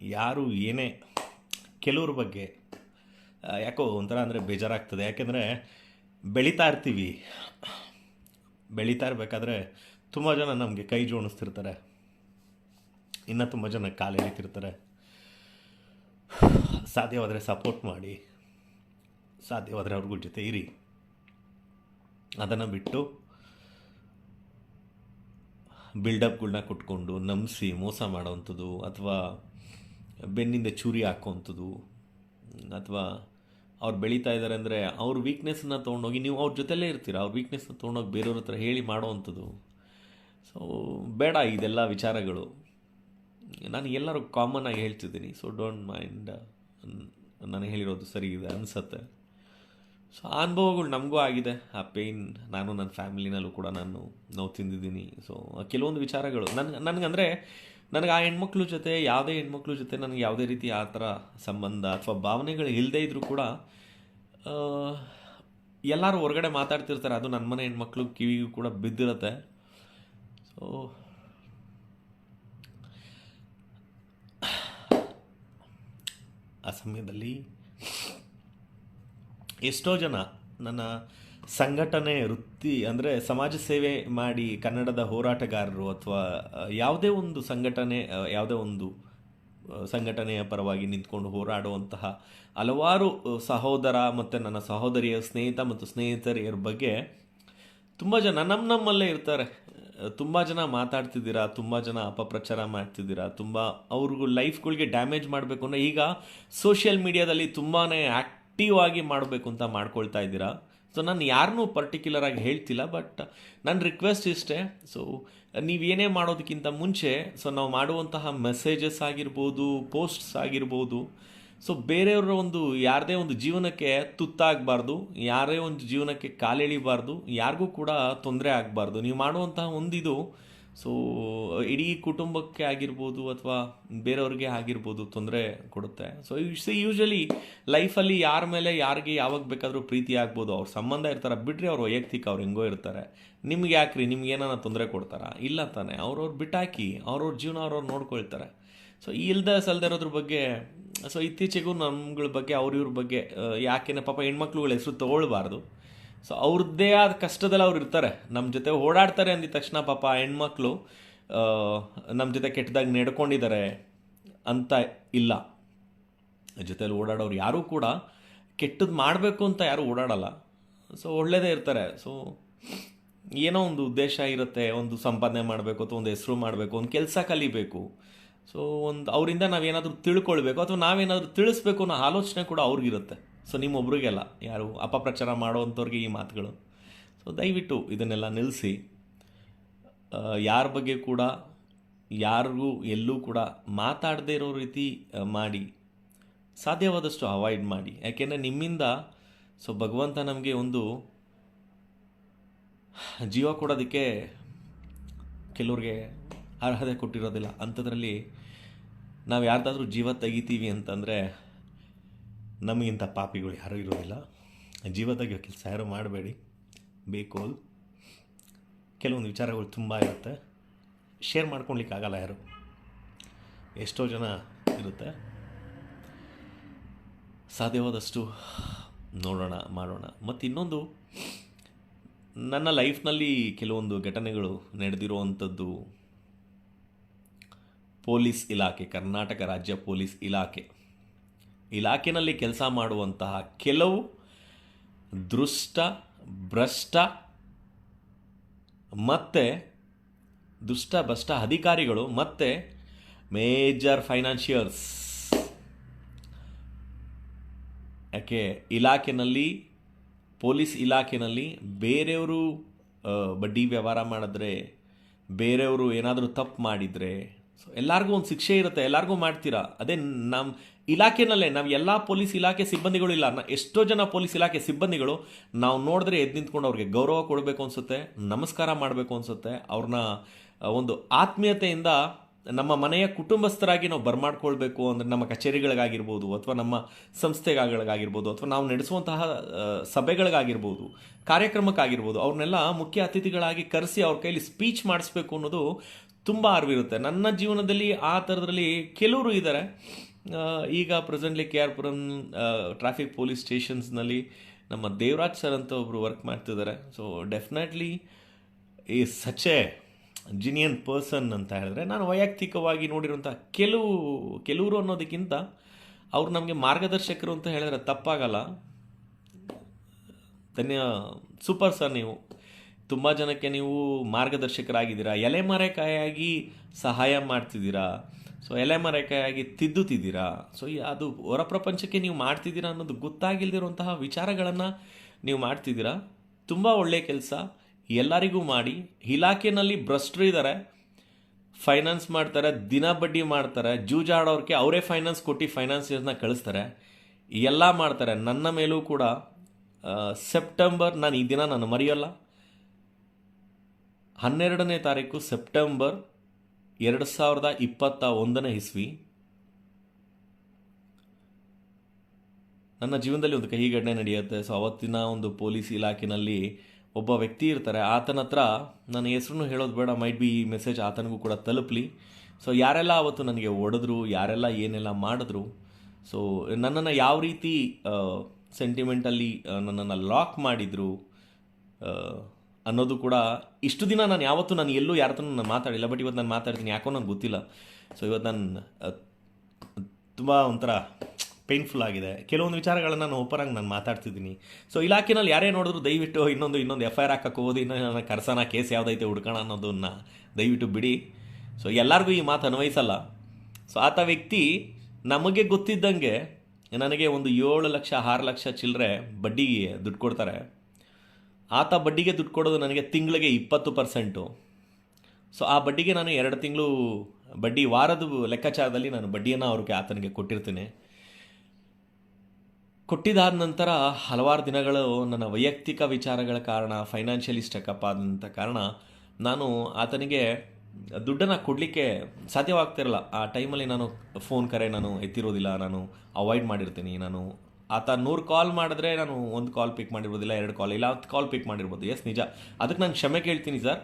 ಯಾರು ಏನೇ, ಕೆಲವ್ರ ಬಗ್ಗೆ ಯಾಕೋ ಒಂಥರ ಅಂದರೆ ಬೇಜಾರಾಗ್ತದೆ. ಯಾಕೆಂದರೆ ಬೆಳೀತಾ ಇರ್ತೀವಿ. ಬೆಳೀತಾ ಇರಬೇಕಾದ್ರೆ ತುಂಬ ಜನ ನಮಗೆ ಕೈ ಜೋಡಿಸ್ತಿರ್ತಾರೆ. ಇನ್ನೂ ತುಂಬ ಜನ ಕಾಲು ಎಳಿತಿರ್ತಾರೆ ಸಾಧ್ಯವಾದರೆ ಸಪೋರ್ಟ್ ಮಾಡಿ. ಸಾಧ್ಯವಾದರೆ ಅವ್ರಿಗೂ ಜೊತೆ ಇರಿ. ಅದನ್ನು ಬಿಟ್ಟು ಬಿಲ್ಡಪ್ಗಳನ್ನ ಕೊಟ್ಕೊಂಡು ನಂಬಿಸಿ ಮೋಸ ಮಾಡೋವಂಥದ್ದು ಅಥವಾ ಬೆನ್ನಿಂದ ಚೂರಿ ಹಾಕೋವಂಥದ್ದು ಅಥವಾ ಅವ್ರು ಬೆಳೀತಾ ಇದ್ದಾರೆ ಅಂದರೆ ಅವ್ರ ವೀಕ್ನೆಸ್ನ ತೊಗೊಂಡೋಗಿ ನೀವು ಅವ್ರ ಜೊತೆಲೇ ಇರ್ತೀರ. ಅವ್ರ ವೀಕ್ನೆಸ್ನ ತೊಗೊಂಡೋಗಿ ಬೇರೆಯವ್ರ ಹತ್ರ ಹೇಳಿ ಮಾಡೋವಂಥದ್ದು ಸೊ ಬೇಡ ಇದೆಲ್ಲ ವಿಚಾರಗಳು. ನಾನು ಎಲ್ಲರೂ ಕಾಮನ್ ಆಗಿ ಹೇಳ್ತಿದ್ದೀನಿ ಸೊ ಡೋಂಟ್ ಮೈಂಡ್ ನಾನು ಹೇಳಿರೋದು ಸರಿ ಇದೆ ಅನಿಸತ್ತೆ. ಸೊ ಆ ಅನುಭವಗಳು ನಮಗೂ ಆಗಿದೆ, ಆ ಪೇಯ್ನ್ ನಾನು ನನ್ನ ಫ್ಯಾಮಿಲಿನಲ್ಲೂ ಕೂಡ ನಾನು, ನೋವು ತಿಂದಿದ್ದೀನಿ. ಸೊ ಕೆಲವೊಂದು ವಿಚಾರಗಳು ನನಗೆ ನನಗಂದರೆ ನನಗೆ ಆ ಹೆಣ್ಮಕ್ಳ ಜೊತೆ, ಯಾವುದೇ ಹೆಣ್ಮಕ್ಳ ಜೊತೆ ನನಗೆ ಯಾವುದೇ ರೀತಿ ಆ ಥರ ಸಂಬಂಧ ಅಥವಾ ಭಾವನೆಗಳು ಇಲ್ಲದೇ ಇದ್ದರೂ ಕೂಡ ಎಲ್ಲರೂ ಹೊರಗಡೆ ಮಾತಾಡ್ತಿರ್ತಾರೆ, ಅದು ನನ್ನ ಮನೆ ಹೆಣ್ಮಕ್ಳು ಕಿವಿಗೂ ಕೂಡ ಬಿದ್ದಿರುತ್ತೆ. ಸೊ ಆ ಸಮಯದಲ್ಲಿ ಎಷ್ಟೋ ಜನ ನನ್ನ ಸಂಘಟನೆ, ವೃತ್ತಿ ಅಂದರೆ ಸಮಾಜ ಸೇವೆ ಮಾಡಿ ಕನ್ನಡದ ಹೋರಾಟಗಾರರು ಅಥವಾ ಯಾವುದೇ ಒಂದು ಸಂಘಟನೆ ಯಾವುದೇ ಒಂದು ಸಂಘಟನೆಯ ಪರವಾಗಿ ನಿಂತ್ಕೊಂಡು ಹೋರಾಡುವಂತಹ ಹಲವಾರು ಸಹೋದರ ಮತ್ತು ನನ್ನ ಸಹೋದರಿಯ ಸ್ನೇಹಿತ ಮತ್ತು ಸ್ನೇಹಿತರಿಯರ ಬಗ್ಗೆ ತುಂಬ ಜನ ನಮ್ಮ ನಮ್ಮಲ್ಲೇ ಇರ್ತಾರೆ. ತುಂಬ ಜನ ಮಾತಾಡ್ತಿದ್ದೀರಾ, ತುಂಬ ಜನ ಅಪಪ್ರಚಾರ ಮಾಡ್ತಿದ್ದೀರಾ, ತುಂಬ ಅವ್ರಿಗೂ ಲೈಫ್ಗಳಿಗೆ ಡ್ಯಾಮೇಜ್ ಮಾಡಬೇಕು ಅಂದರೆ ಈಗ ಸೋಷಿಯಲ್ ಮೀಡಿಯಾದಲ್ಲಿ ತುಂಬಾ ಆ್ಯಕ್ಟಿವ್ ಆಗಿ ಮಾಡಬೇಕು ಅಂತ ಮಾಡ್ಕೊಳ್ತಾ ಇದ್ದೀರಾ? ಸೊ ನಾನು ಯಾರನ್ನೂ ಪರ್ಟಿಕ್ಯುಲರ್ ಆಗಿ ಹೇಳ್ತಿಲ್ಲ ಬಟ್ ನನ್ನ ರಿಕ್ವೆಸ್ಟ್ ಇಷ್ಟೇ. ಸೊ ನೀವೇನೇ ಮಾಡೋದಕ್ಕಿಂತ ಮುಂಚೆ ಸೊ ನಾವು ಮಾಡುವಂತಹ ಮೆಸೇಜಸ್ ಆಗಿರ್ಬೋದು ಪೋಸ್ಟ್ಸ್ ಆಗಿರ್ಬೋದು ಸೊ ಬೇರೆಯವರ ಒಂದು ಯಾರದೇ ಒಂದು ಜೀವನಕ್ಕೆ ತುತ್ತಾಗಬಾರ್ದು, ಯಾರೇ ಒಂದು ಜೀವನಕ್ಕೆ ಕಾಲೆಳಿಬಾರ್ದು, ಯಾರಿಗೂ ಕೂಡ ತೊಂದರೆ ಆಗಬಾರ್ದು. ನೀವು ಮಾಡುವಂತಹ ಒಂದಿದು ಸೊ ಇಡೀ ಕುಟುಂಬಕ್ಕೆ ಆಗಿರ್ಬೋದು ಅಥವಾ ಬೇರೆಯವ್ರಿಗೆ ಆಗಿರ್ಬೋದು ತೊಂದರೆ ಕೊಡುತ್ತೆ. ಸೊ ಸಿ ಯೂಶಲಿ ಲೈಫಲ್ಲಿ ಯಾರ ಮೇಲೆ ಯಾರಿಗೆ ಯಾವಾಗ ಬೇಕಾದರೂ ಪ್ರೀತಿ ಆಗ್ಬೋದು. ಅವ್ರ ಸಂಬಂಧ ಇರ್ತಾರೆ ಬಿಡ್ರಿ ಅವ್ರು ವೈಯಕ್ತಿಕ, ಅವ್ರು ಹೆಂಗೋ ಇರ್ತಾರೆ. ನಿಮ್ಗೆ ಯಾಕ್ರಿ? ನಿಮ್ಗೆ ಏನಾರ ತೊಂದರೆ ಕೊಡ್ತಾರಾ? ಇಲ್ಲ ತಾನೆ. ಅವ್ರವ್ರು ಬಿಟ್ಟಾಕಿ, ಅವ್ರವ್ರ ಜೀವನ ಅವ್ರವ್ರು ನೋಡ್ಕೊಳ್ತಾರೆ. ಸೊ ಇಲ್ದ ಸಲ್ದಿರೋದ್ರ ಬಗ್ಗೆ ಸೊ ಇತ್ತೀಚೆಗೂ ನಮ್ಗಳ ಬಗ್ಗೆ, ಅವ್ರ ಇವ್ರ ಬಗ್ಗೆ ಯಾಕೆನ ಪಾಪ ಹೆಣ್ಮಕ್ಳುಗಳ ಹೆಸರು ತಗೊಳ್ಬಾರ್ದು. ಸೊ ಅವ್ರದ್ದೇ ಆದ ಕಷ್ಟದಲ್ಲಿ ಅವ್ರು ಇರ್ತಾರೆ. ನಮ್ಮ ಜೊತೆ ಓಡಾಡ್ತಾರೆ ಅಂದಿದ ತಕ್ಷಣ ಪಾಪ ಹೆಣ್ಮಕ್ಳು ನಮ್ಮ ಜೊತೆ ಕೆಟ್ಟದಾಗಿ ನಡ್ಕೊಂಡಿದ್ದಾರೆ ಅಂತ ಇಲ್ಲ. ಜೊತೆಯಲ್ಲಿ ಓಡಾಡೋರು ಯಾರೂ ಕೂಡ ಕೆಟ್ಟದ್ದು ಮಾಡಬೇಕು ಅಂತ ಯಾರೂ ಓಡಾಡಲ್ಲ. ಸೊ ಒಳ್ಳೆಯದೇ ಇರ್ತಾರೆ. ಸೊ ಏನೋ ಒಂದು ಉದ್ದೇಶ ಇರುತ್ತೆ, ಒಂದು ಸಂಪಾದನೆ ಮಾಡಬೇಕು ಅಥವಾ ಒಂದು ಹೆಸರು ಮಾಡಬೇಕು, ಒಂದು ಕೆಲಸ ಕಲಿಬೇಕು. ಸೊ ಒಂದು ಅವರಿಂದ ನಾವೇನಾದರೂ ತಿಳ್ಕೊಳ್ಬೇಕು ಅಥವಾ ನಾವೇನಾದರೂ ತಿಳಿಸ್ಬೇಕು ಅನ್ನೋ ಆಲೋಚನೆ ಕೂಡ ಅವ್ರಿಗಿರುತ್ತೆ. ಸೊ ನಿಮ್ಮೊಬ್ರಿಗೆಲ್ಲ ಯಾರು ಅಪಪ್ರಚಾರ ಮಾಡೋವಂಥವ್ರಿಗೆ ಈ ಮಾತುಗಳು. ಸೊ ದಯವಿಟ್ಟು ಇದನ್ನೆಲ್ಲ ನಿಲ್ಲಿಸಿ ಯಾರ ಬಗ್ಗೆ ಕೂಡ ಯಾರಿಗೂ ಎಲ್ಲೂ ಕೂಡ ಮಾತಾಡದೇ ಇರೋ ರೀತಿ ಮಾಡಿ. ಸಾಧ್ಯವಾದಷ್ಟು ಅವಾಯ್ಡ್ ಮಾಡಿ. ಯಾಕೆಂದರೆ ನಿಮ್ಮಿಂದ, ಸೊ, ಭಗವಂತ ನಮಗೆ ಒಂದು ಜೀವ ಕೊಡೋದಕ್ಕೆ ಕೆಲವ್ರಿಗೆ ಅರ್ಹತೆ ಕೊಟ್ಟಿರೋದಿಲ್ಲ. ಅಂಥದ್ರಲ್ಲಿ ನಾವು ಯಾರ್ದಾದ್ರೂ ಜೀವ ತೆಗಿತೀವಿ ಅಂತಂದರೆ ನಮಗಿಂತ ಪಾಪಿಗಳು ಯಾರೂ ಇರೋದಿಲ್ಲ. ಜೀವ ತೆಗಿಯೋ ಕೆಲಸ ಯಾರೂ ಮಾಡಬೇಡಿ. ಬೇಕು ಕೆಲವೊಂದು ವಿಚಾರಗಳು ತುಂಬ ಇರುತ್ತೆ. ಶೇರ್ ಮಾಡ್ಕೊಳ್ಲಿಕ್ಕಾಗಲ್ಲ ಯಾರು. ಎಷ್ಟೋ ಜನ ಇರುತ್ತೆ. ಸಾಧ್ಯವಾದಷ್ಟು ನೋಡೋಣ, ಮಾಡೋಣ. ಮತ್ತು ಇನ್ನೊಂದು, ನನ್ನ ಲೈಫ್ನಲ್ಲಿ ಕೆಲವೊಂದು ಘಟನೆಗಳು ನಡೆದಿರುವಂಥದ್ದು ಪೊಲೀಸ್ ಇಲಾಖೆ, ಕರ್ನಾಟಕ ರಾಜ್ಯ ಪೊಲೀಸ್ ಇಲಾಖೆ. ಇಲಾಖೆಯಲ್ಲಿ ಕೆಲಸ ಮಾಡುವಂತಹ ಕೆಲವು ದುಷ್ಟ, ಭ್ರಷ್ಟ ಮತ್ತು ದುಷ್ಟ, ಭ್ರಷ್ಟ ಅಧಿಕಾರಿಗಳು ಮತ್ತು ಮೇಜರ್ ಫೈನಾನ್ಷಿಯರ್ಸ್. ಯಾಕೆ? ಇಲಾಖೆಯಲ್ಲಿ ಪೊಲೀಸ್ ಇಲಾಖೆಯಲ್ಲಿ ಬೇರೆಯವರು ಬಡ್ಡಿ ವ್ಯವಹಾರ ಮಾಡಿದ್ರೆ, ಬೇರೆಯವರು ಏನಾದರೂ ತಪ್ಪು ಮಾಡಿದರೆ ಸೊ ಎಲ್ಲರಿಗೂ ಒಂದು ಶಿಕ್ಷೆ ಇರುತ್ತೆ, ಎಲ್ಲರಿಗೂ ಮಾಡ್ತೀರಾ? ಅದೇ ನಮ್ಮ ಇಲಾಖೆನಲ್ಲೇ, ನಾವು ಎಲ್ಲ ಪೊಲೀಸ್ ಇಲಾಖೆ ಸಿಬ್ಬಂದಿಗಳು ಇಲ್ಲ, ನಾ ಎಷ್ಟೋ ಜನ ಪೊಲೀಸ್ ಇಲಾಖೆ ಸಿಬ್ಬಂದಿಗಳು ನಾವು ನೋಡಿದ್ರೆ ಎದ್ದು ನಿಂತ್ಕೊಂಡು ಅವ್ರಿಗೆ ಗೌರವ ಕೊಡಬೇಕು ಅನಿಸುತ್ತೆ, ನಮಸ್ಕಾರ ಮಾಡಬೇಕು ಅನಿಸುತ್ತೆ ಅವ್ರನ್ನ ಒಂದು ಆತ್ಮೀಯತೆಯಿಂದ ನಮ್ಮ ಮನೆಯ ಕುಟುಂಬಸ್ಥರಾಗಿ ನಾವು ಬರ್ಮಾಡ್ಕೊಳ್ಬೇಕು ಅಂದರೆ ನಮ್ಮ ಕಚೇರಿಗಳಿಗಾಗಿರ್ಬೋದು ಅಥವಾ ನಮ್ಮ ಸಂಸ್ಥೆಗಳಿಗಾಗಿರ್ಬೋದು ಅಥವಾ ನಾವು ನಡೆಸುವಂತಹ ಸಭೆಗಳಿಗಾಗಿರ್ಬೋದು, ಕಾರ್ಯಕ್ರಮಕ್ಕಾಗಿರ್ಬೋದು ಅವ್ರನ್ನೆಲ್ಲ ಮುಖ್ಯ ಅತಿಥಿಗಳಾಗಿ ಕರೆಸಿ ಅವ್ರ ಕೈಲಿ ಸ್ಪೀಚ್ ಮಾಡಿಸ್ಬೇಕು ಅನ್ನೋದು ತುಂಬ ಅರಿವಿರುತ್ತೆ. ನನ್ನ ಜೀವನದಲ್ಲಿ ಆ ಥರದ್ರಲ್ಲಿ ಕೆಲವರು ಇದ್ದಾರೆ ಈಗ presently K R Puram traffic police ಸ್ಟೇಷನ್ಸ್ನಲ್ಲಿ ನಮ್ಮ ದೇವರಾಜ್ ಸರ್ ಅಂತ ಒಬ್ಬರು ವರ್ಕ್ ಮಾಡ್ತಿದ್ದಾರೆ. ಸೊ ಡೆಫಿನೆಟ್ಲಿ ಈ ಸಚ್ ಜಿನಿಯನ್ ಪರ್ಸನ್ ಅಂತ ಹೇಳಿದ್ರೆ, ನಾನು ವೈಯಕ್ತಿಕವಾಗಿ ನೋಡಿರುವಂಥ ಕೆಲವು, ಕೆಲವರು ಅನ್ನೋದಕ್ಕಿಂತ ಅವರು ನಮಗೆ ಮಾರ್ಗದರ್ಶಕರು ಅಂತ ಹೇಳಿದ್ರೆ ತಪ್ಪಾಗಲ್ಲ. ಧನ್ಯ ಸೂಪರ್ ಸರ್ ನೀವು. ತುಂಬ ಜನಕ್ಕೆ ನೀವು ಮಾರ್ಗದರ್ಶಕರಾಗಿದ್ದೀರಾ? ಎಲೆಮರೆಕಾಯಾಗಿ ಸಹಾಯ ಮಾಡ್ತಿದ್ದೀರಾ? ಸೊ ಎಲೆ ಮರೆಕಾಯಾಗಿ ತಿದ್ದುತ್ತಿದ್ದೀರಾ ಸೊ ಅದು ಹೊರ ಪ್ರಪಂಚಕ್ಕೆ ನೀವು ಮಾಡ್ತಿದ್ದೀರಾ ಅನ್ನೋದು ಗೊತ್ತಾಗಿಲ್ದಿರುವಂತಹ ವಿಚಾರಗಳನ್ನು ನೀವು ಮಾಡ್ತಿದ್ದೀರಾ? ತುಂಬ ಒಳ್ಳೆಯ ಕೆಲಸ. ಎಲ್ಲರಿಗೂ ಮಾಡಿ. ಇಲಾಖೆಯಲ್ಲಿ ಭ್ರಷ್ಟರು ಇದ್ದಾರೆ ಫೈನಾನ್ಸ್ ಮಾಡ್ತಾರೆ, ದಿನ ಬಡ್ಡಿ ಮಾಡ್ತಾರೆ, ಜೂಜಾಡೋರ್ಗೆ ಅವರೇ ಫೈನಾನ್ಸ್ ಕೊಟ್ಟು ಫೈನಾನ್ಸಿಯರ್ಸ್ನ ಕಳಿಸ್ತಾರೆ. ಎಲ್ಲ ಮಾಡ್ತಾರೆ. ನನ್ನ ಮೇಲೂ ಕೂಡ ಸೆಪ್ಟೆಂಬರ್, ನಾನು ಈ ದಿನ ನಾನು ಮರೆಯಲ್ಲ. ಹನ್ನೆರಡನೇ ತಾರೀಕು ಸೆಪ್ಟೆಂಬರ್ ಎರಡು ಸಾವಿರದ ಇಪ್ಪತ್ತ ಒಂದನೇ ಇಸ್ವಿ. ನನ್ನ ಜೀವನದಲ್ಲಿ ಒಂದು ಕಹಿ ಘಟನೆ ನಡೆಯುತ್ತೆ. ಸೊ ಅವತ್ತಿನ ಒಂದು ಪೊಲೀಸ್ ಇಲಾಖೆನಲ್ಲಿ ಒಬ್ಬ ವ್ಯಕ್ತಿ ಇರ್ತಾರೆ. ಆತನ ಹತ್ರ ನನ್ನ ಹೆಸರನ್ನು ಹೇಳೋದು ಬೇಡ ಮೈಟ್ ಬಿ ಈ ಮೆಸೇಜ್ ಆತನಿಗೂ ಕೂಡ ತಲುಪಲಿ. ಸೊ ಯಾರೆಲ್ಲ ಅವತ್ತು ನನಗೆ ಒಡೆದ್ರು ಯಾರೆಲ್ಲ ಏನೆಲ್ಲ ಮಾಡಿದ್ರು ಸೊ ನನ್ನನ್ನು ಯಾವ ರೀತಿ ಸೆಂಟಿಮೆಂಟಲ್ಲಿ ನನ್ನನ್ನು ಲಾಕ್ ಮಾಡಿದರು ಅನ್ನೋದು ಕೂಡ ಇಷ್ಟು ದಿನ ನಾನು ಯಾವತ್ತೂ ನಾನು ಎಲ್ಲೂ ಯಾರ ನಾನು ಮಾತಾಡಿಲ್ಲ ಬಟ್ ಇವತ್ತು ನಾನು ಮಾತಾಡ್ತೀನಿ ಯಾಕೋ ನನಗೆ ಗೊತ್ತಿಲ್ಲ. ಸೊ ಇವತ್ತು ನಾನು ತುಂಬ ಒಂಥರ ಪೇನ್ಫುಲ್ ಆಗಿದೆ. ಕೆಲವೊಂದು ವಿಚಾರಗಳನ್ನು ನಾನು ಓಪನ್ ಆಗಿ ನಾನು ಮಾತಾಡ್ತಿದ್ದೀನಿ. ಸೊ ಇಲಾಖೆನಲ್ಲಿ ಯಾರೇ ನೋಡಿದ್ರು ದಯವಿಟ್ಟು ಇನ್ನೊಂದು ಇನ್ನೊಂದು ಎಫ್ ಐ ಆರ್ ಹಾಕಕ್ಕೆ ಹೋಗೋದು, ಇನ್ನೊಂದು ಕರ್ಸನ ಕೇಸ್ ಯಾವುದೈತೆ ಹುಡ್ಕೋಣ ಅನ್ನೋದನ್ನ ದಯವಿಟ್ಟು ಬಿಡಿ. ಸೊ ಎಲ್ಲರಿಗೂ ಈ ಮಾತು ಅನ್ವಯಿಸಲ್ಲ. ಸೊ ಆತ ವ್ಯಕ್ತಿ ನಮಗೆ ಗೊತ್ತಿದ್ದಂಗೆ ನನಗೆ ಒಂದು ಏಳು ಲಕ್ಷ, ಆರು ಲಕ್ಷ ಚಿಲ್ಲರೆ ಬಡ್ಡಿಗೆ ದುಡ್ಡು ಕೊಡ್ತಾರೆ. ಆತ ಬಡ್ಡಿಗೆ ದುಡ್ಡು ಕೊಡೋದು ನನಗೆ ತಿಂಗಳಿಗೆ ಇಪ್ಪತ್ತು ಪರ್ಸೆಂಟು ಸೊ ಆ ಬಡ್ಡಿಗೆ ನಾನು ಎರಡು ತಿಂಗಳು ಬಡ್ಡಿ ವಾರದ ಲೆಕ್ಕಾಚಾರದಲ್ಲಿ ನಾನು ಬಡ್ಡಿಯನ್ನು ಅವ್ರಿಗೆ ಆತನಿಗೆ ಕೊಟ್ಟಿರ್ತೀನಿ. ಕೊಟ್ಟಿದಾದ ನಂತರ ಹಲವಾರು ದಿನಗಳು ನನ್ನ ವೈಯಕ್ತಿಕ ವಿಚಾರಗಳ ಕಾರಣ ಫೈನಾನ್ಷಿಯಲಿ ಸ್ಟೆಕಪ್ ಆದಂಥ ಕಾರಣ ನಾನು ಆತನಿಗೆ ದುಡ್ಡನ್ನು ಕೊಡಲಿಕ್ಕೆ ಸಾಧ್ಯವಾಗ್ತಿರಲ್ಲ. ಆ ಟೈಮಲ್ಲಿ ನಾನು ಫೋನ್ ಕರೆ, ನಾನು ಎತ್ತಿರೋದಿಲ್ಲ, ನಾನು ಅವಾಯ್ಡ್ ಮಾಡಿರ್ತೀನಿ, ನಾನು ಆತ ನೂರು ಕಾಲ್ ಮಾಡಿದ್ರೆ ನಾನು ಒಂದು ಕಾಲ್ ಪಿಕ್ ಮಾಡಿರ್ಬೋದಿಲ್ಲ, ಎರಡು ಕಾಲ್ ಇಲ್ಲ ಹತ್ತು ಕಾಲ್ ಪಿಕ್ ಮಾಡಿರ್ಬೋದು. ಎಸ್ ನಿಜ. ಅದಕ್ಕೆ ನಾನು ಕ್ಷಮೆ ಕೇಳ್ತೀನಿ ಸರ್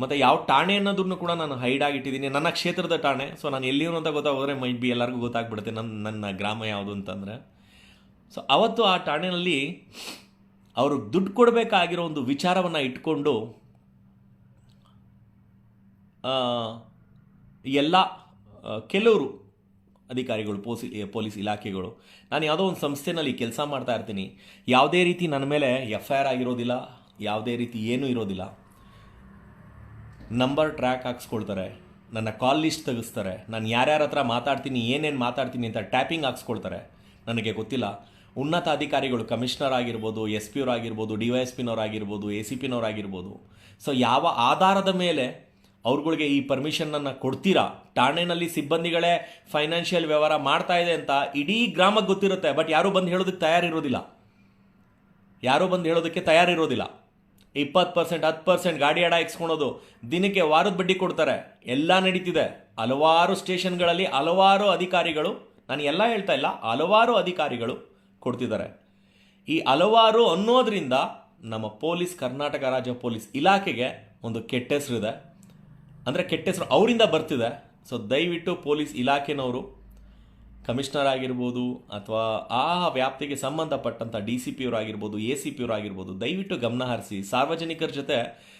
ಮತ್ತು ಯಾವ ಠಾಣೆ ಅನ್ನೋದನ್ನು ಕೂಡ ನಾನು ಹೈಡ್ ಆಗಿಟ್ಟಿದ್ದೀನಿ ನನ್ನ ಕ್ಷೇತ್ರದ ಠಾಣೆ. ಸೊ ನಾನು ಎಲ್ಲಿಯೂ ಅಂತ ಗೊತ್ತಾಗೋದ್ರೆ ಮೈ ಬಿ ಎಲ್ಲರಿಗೂ ಗೊತ್ತಾಗ್ಬಿಡುತ್ತೆ ನನ್ನ ನನ್ನ ಗ್ರಾಮ ಯಾವುದು ಅಂತಂದರೆ. ಸೊ ಅವತ್ತು ಆ ಠಾಣೆಯಲ್ಲಿ ಅವರು ದುಡ್ಡು ಕೊಡಬೇಕಾಗಿರೋ ಒಂದು ವಿಚಾರವನ್ನು ಇಟ್ಕೊಂಡು ಎಲ್ಲ ಕೆಲವರು ಅಧಿಕಾರಿಗಳು, ಪೋಸಿ ಪೊಲೀಸ್ ಇಲಾಖೆಗಳು. ನಾನು ಯಾವುದೋ ಒಂದು ಸಂಸ್ಥೆನಲ್ಲಿ ಕೆಲಸ ಮಾಡ್ತಾ ಇರ್ತೀನಿ. ಯಾವುದೇ ರೀತಿ ನನ್ನ ಮೇಲೆ ಎಫ್ ಐ ಆರ್ ಆಗಿರೋದಿಲ್ಲ, ಯಾವುದೇ ರೀತಿ ಏನೂ ಇರೋದಿಲ್ಲ. ನಂಬರ್ ಟ್ರ್ಯಾಕ್ ಹಾಕ್ಸ್ಕೊಳ್ತಾರೆ, ನನ್ನ ಕಾಲ್ ಲಿಸ್ಟ್ ತೆಗೆಸ್ತಾರೆ, ನಾನು ಯಾರ್ಯಾರ ಹತ್ರ ಮಾತಾಡ್ತೀನಿ, ಏನೇನು ಮಾತಾಡ್ತೀನಿ ಅಂತ ಟ್ಯಾಪಿಂಗ್ ಹಾಕ್ಸ್ಕೊಳ್ತಾರೆ. ನನಗೆ ಗೊತ್ತಿಲ್ಲ. ಉನ್ನತ ಅಧಿಕಾರಿಗಳು ಕಮಿಷನರ್ ಆಗಿರ್ಬೋದು ಎಸ್ ಪಿ ಆಗಿರ್ಬೋದು ಡಿ ವೈ ಎಸ್ ಪಿನವರಾಗಿರ್ಬೋದು ಎ ಸಿ ಪಿನವರಾಗಿರ್ಬೋದು. ಸೊ ಯಾವ ಆಧಾರದ ಮೇಲೆ ಅವ್ರುಗಳಿಗೆ ಈ ಪರ್ಮಿಷನನ್ನು ಕೊಡ್ತೀರಾ? ಠಾಣೆನಲ್ಲಿ ಸಿಬ್ಬಂದಿಗಳೇ ಫೈನಾನ್ಷಿಯಲ್ ವ್ಯವಹಾರ ಮಾಡ್ತಾ ಇದೆ ಅಂತ ಇಡೀ ಗ್ರಾಮಕ್ಕೆ ಗೊತ್ತಿರುತ್ತೆ ಬಟ್ ಯಾರೂ ಬಂದು ಹೇಳೋದಕ್ಕೆ ತಯಾರಿರೋದಿಲ್ಲ. ಯಾರೂ ಬಂದು ಹೇಳೋದಕ್ಕೆ ತಯಾರಿರೋದಿಲ್ಲ. ಇಪ್ಪತ್ತು ಪರ್ಸೆಂಟ್ ಹತ್ತು ಪರ್ಸೆಂಟ್ ಗಾಡಿ ಅಡ ಇಕ್ಸ್ಕೊಳೋದು ದಿನಕ್ಕೆ ವಾರದ ಬಡ್ಡಿ ಕೊಡ್ತಾರೆ. ಎಲ್ಲ ನಡೀತಿದೆ. ಹಲವಾರು ಸ್ಟೇಷನ್ಗಳಲ್ಲಿ ಹಲವಾರು ಅಧಿಕಾರಿಗಳು, ನಾನು ಎಲ್ಲ ಹೇಳ್ತಾ ಇಲ್ಲ, ಹಲವಾರು ಅಧಿಕಾರಿಗಳು ಕೊಡ್ತಿದ್ದಾರೆ. ಈ ಹಲವಾರು ಅನ್ನೋದರಿಂದ ನಮ್ಮ ಪೊಲೀಸ್, ಕರ್ನಾಟಕ ರಾಜ್ಯ ಪೊಲೀಸ್ ಇಲಾಖೆಗೆ ಒಂದು ಕೆಟ್ಟ ಹೆಸರಿದೆ. ಅಂದರೆ ಕೆಟ್ಟ ಹೆಸರು ಅವರಿಂದ ಬರ್ತಿದೆ. ಸೊ ದಯವಿಟ್ಟು ಪೊಲೀಸ್ ಇಲಾಖೆನವರು, ಕಮಿಷನರ್ ಆಗಿರ್ಬೋದು ಅಥವಾ ಆ ವ್ಯಾಪ್ತಿಗೆ ಸಂಬಂಧಪಟ್ಟಂಥ ಡಿ ಸಿ ಪಿ ಆಗಿರ್ಬೋದು ಎ ಸಿ ಪಿ ಆಗಿರ್ಬೋದು ದಯವಿಟ್ಟು ಗಮನ ಹರಿಸಿ. ಸಾರ್ವಜನಿಕರ ಜೊತೆ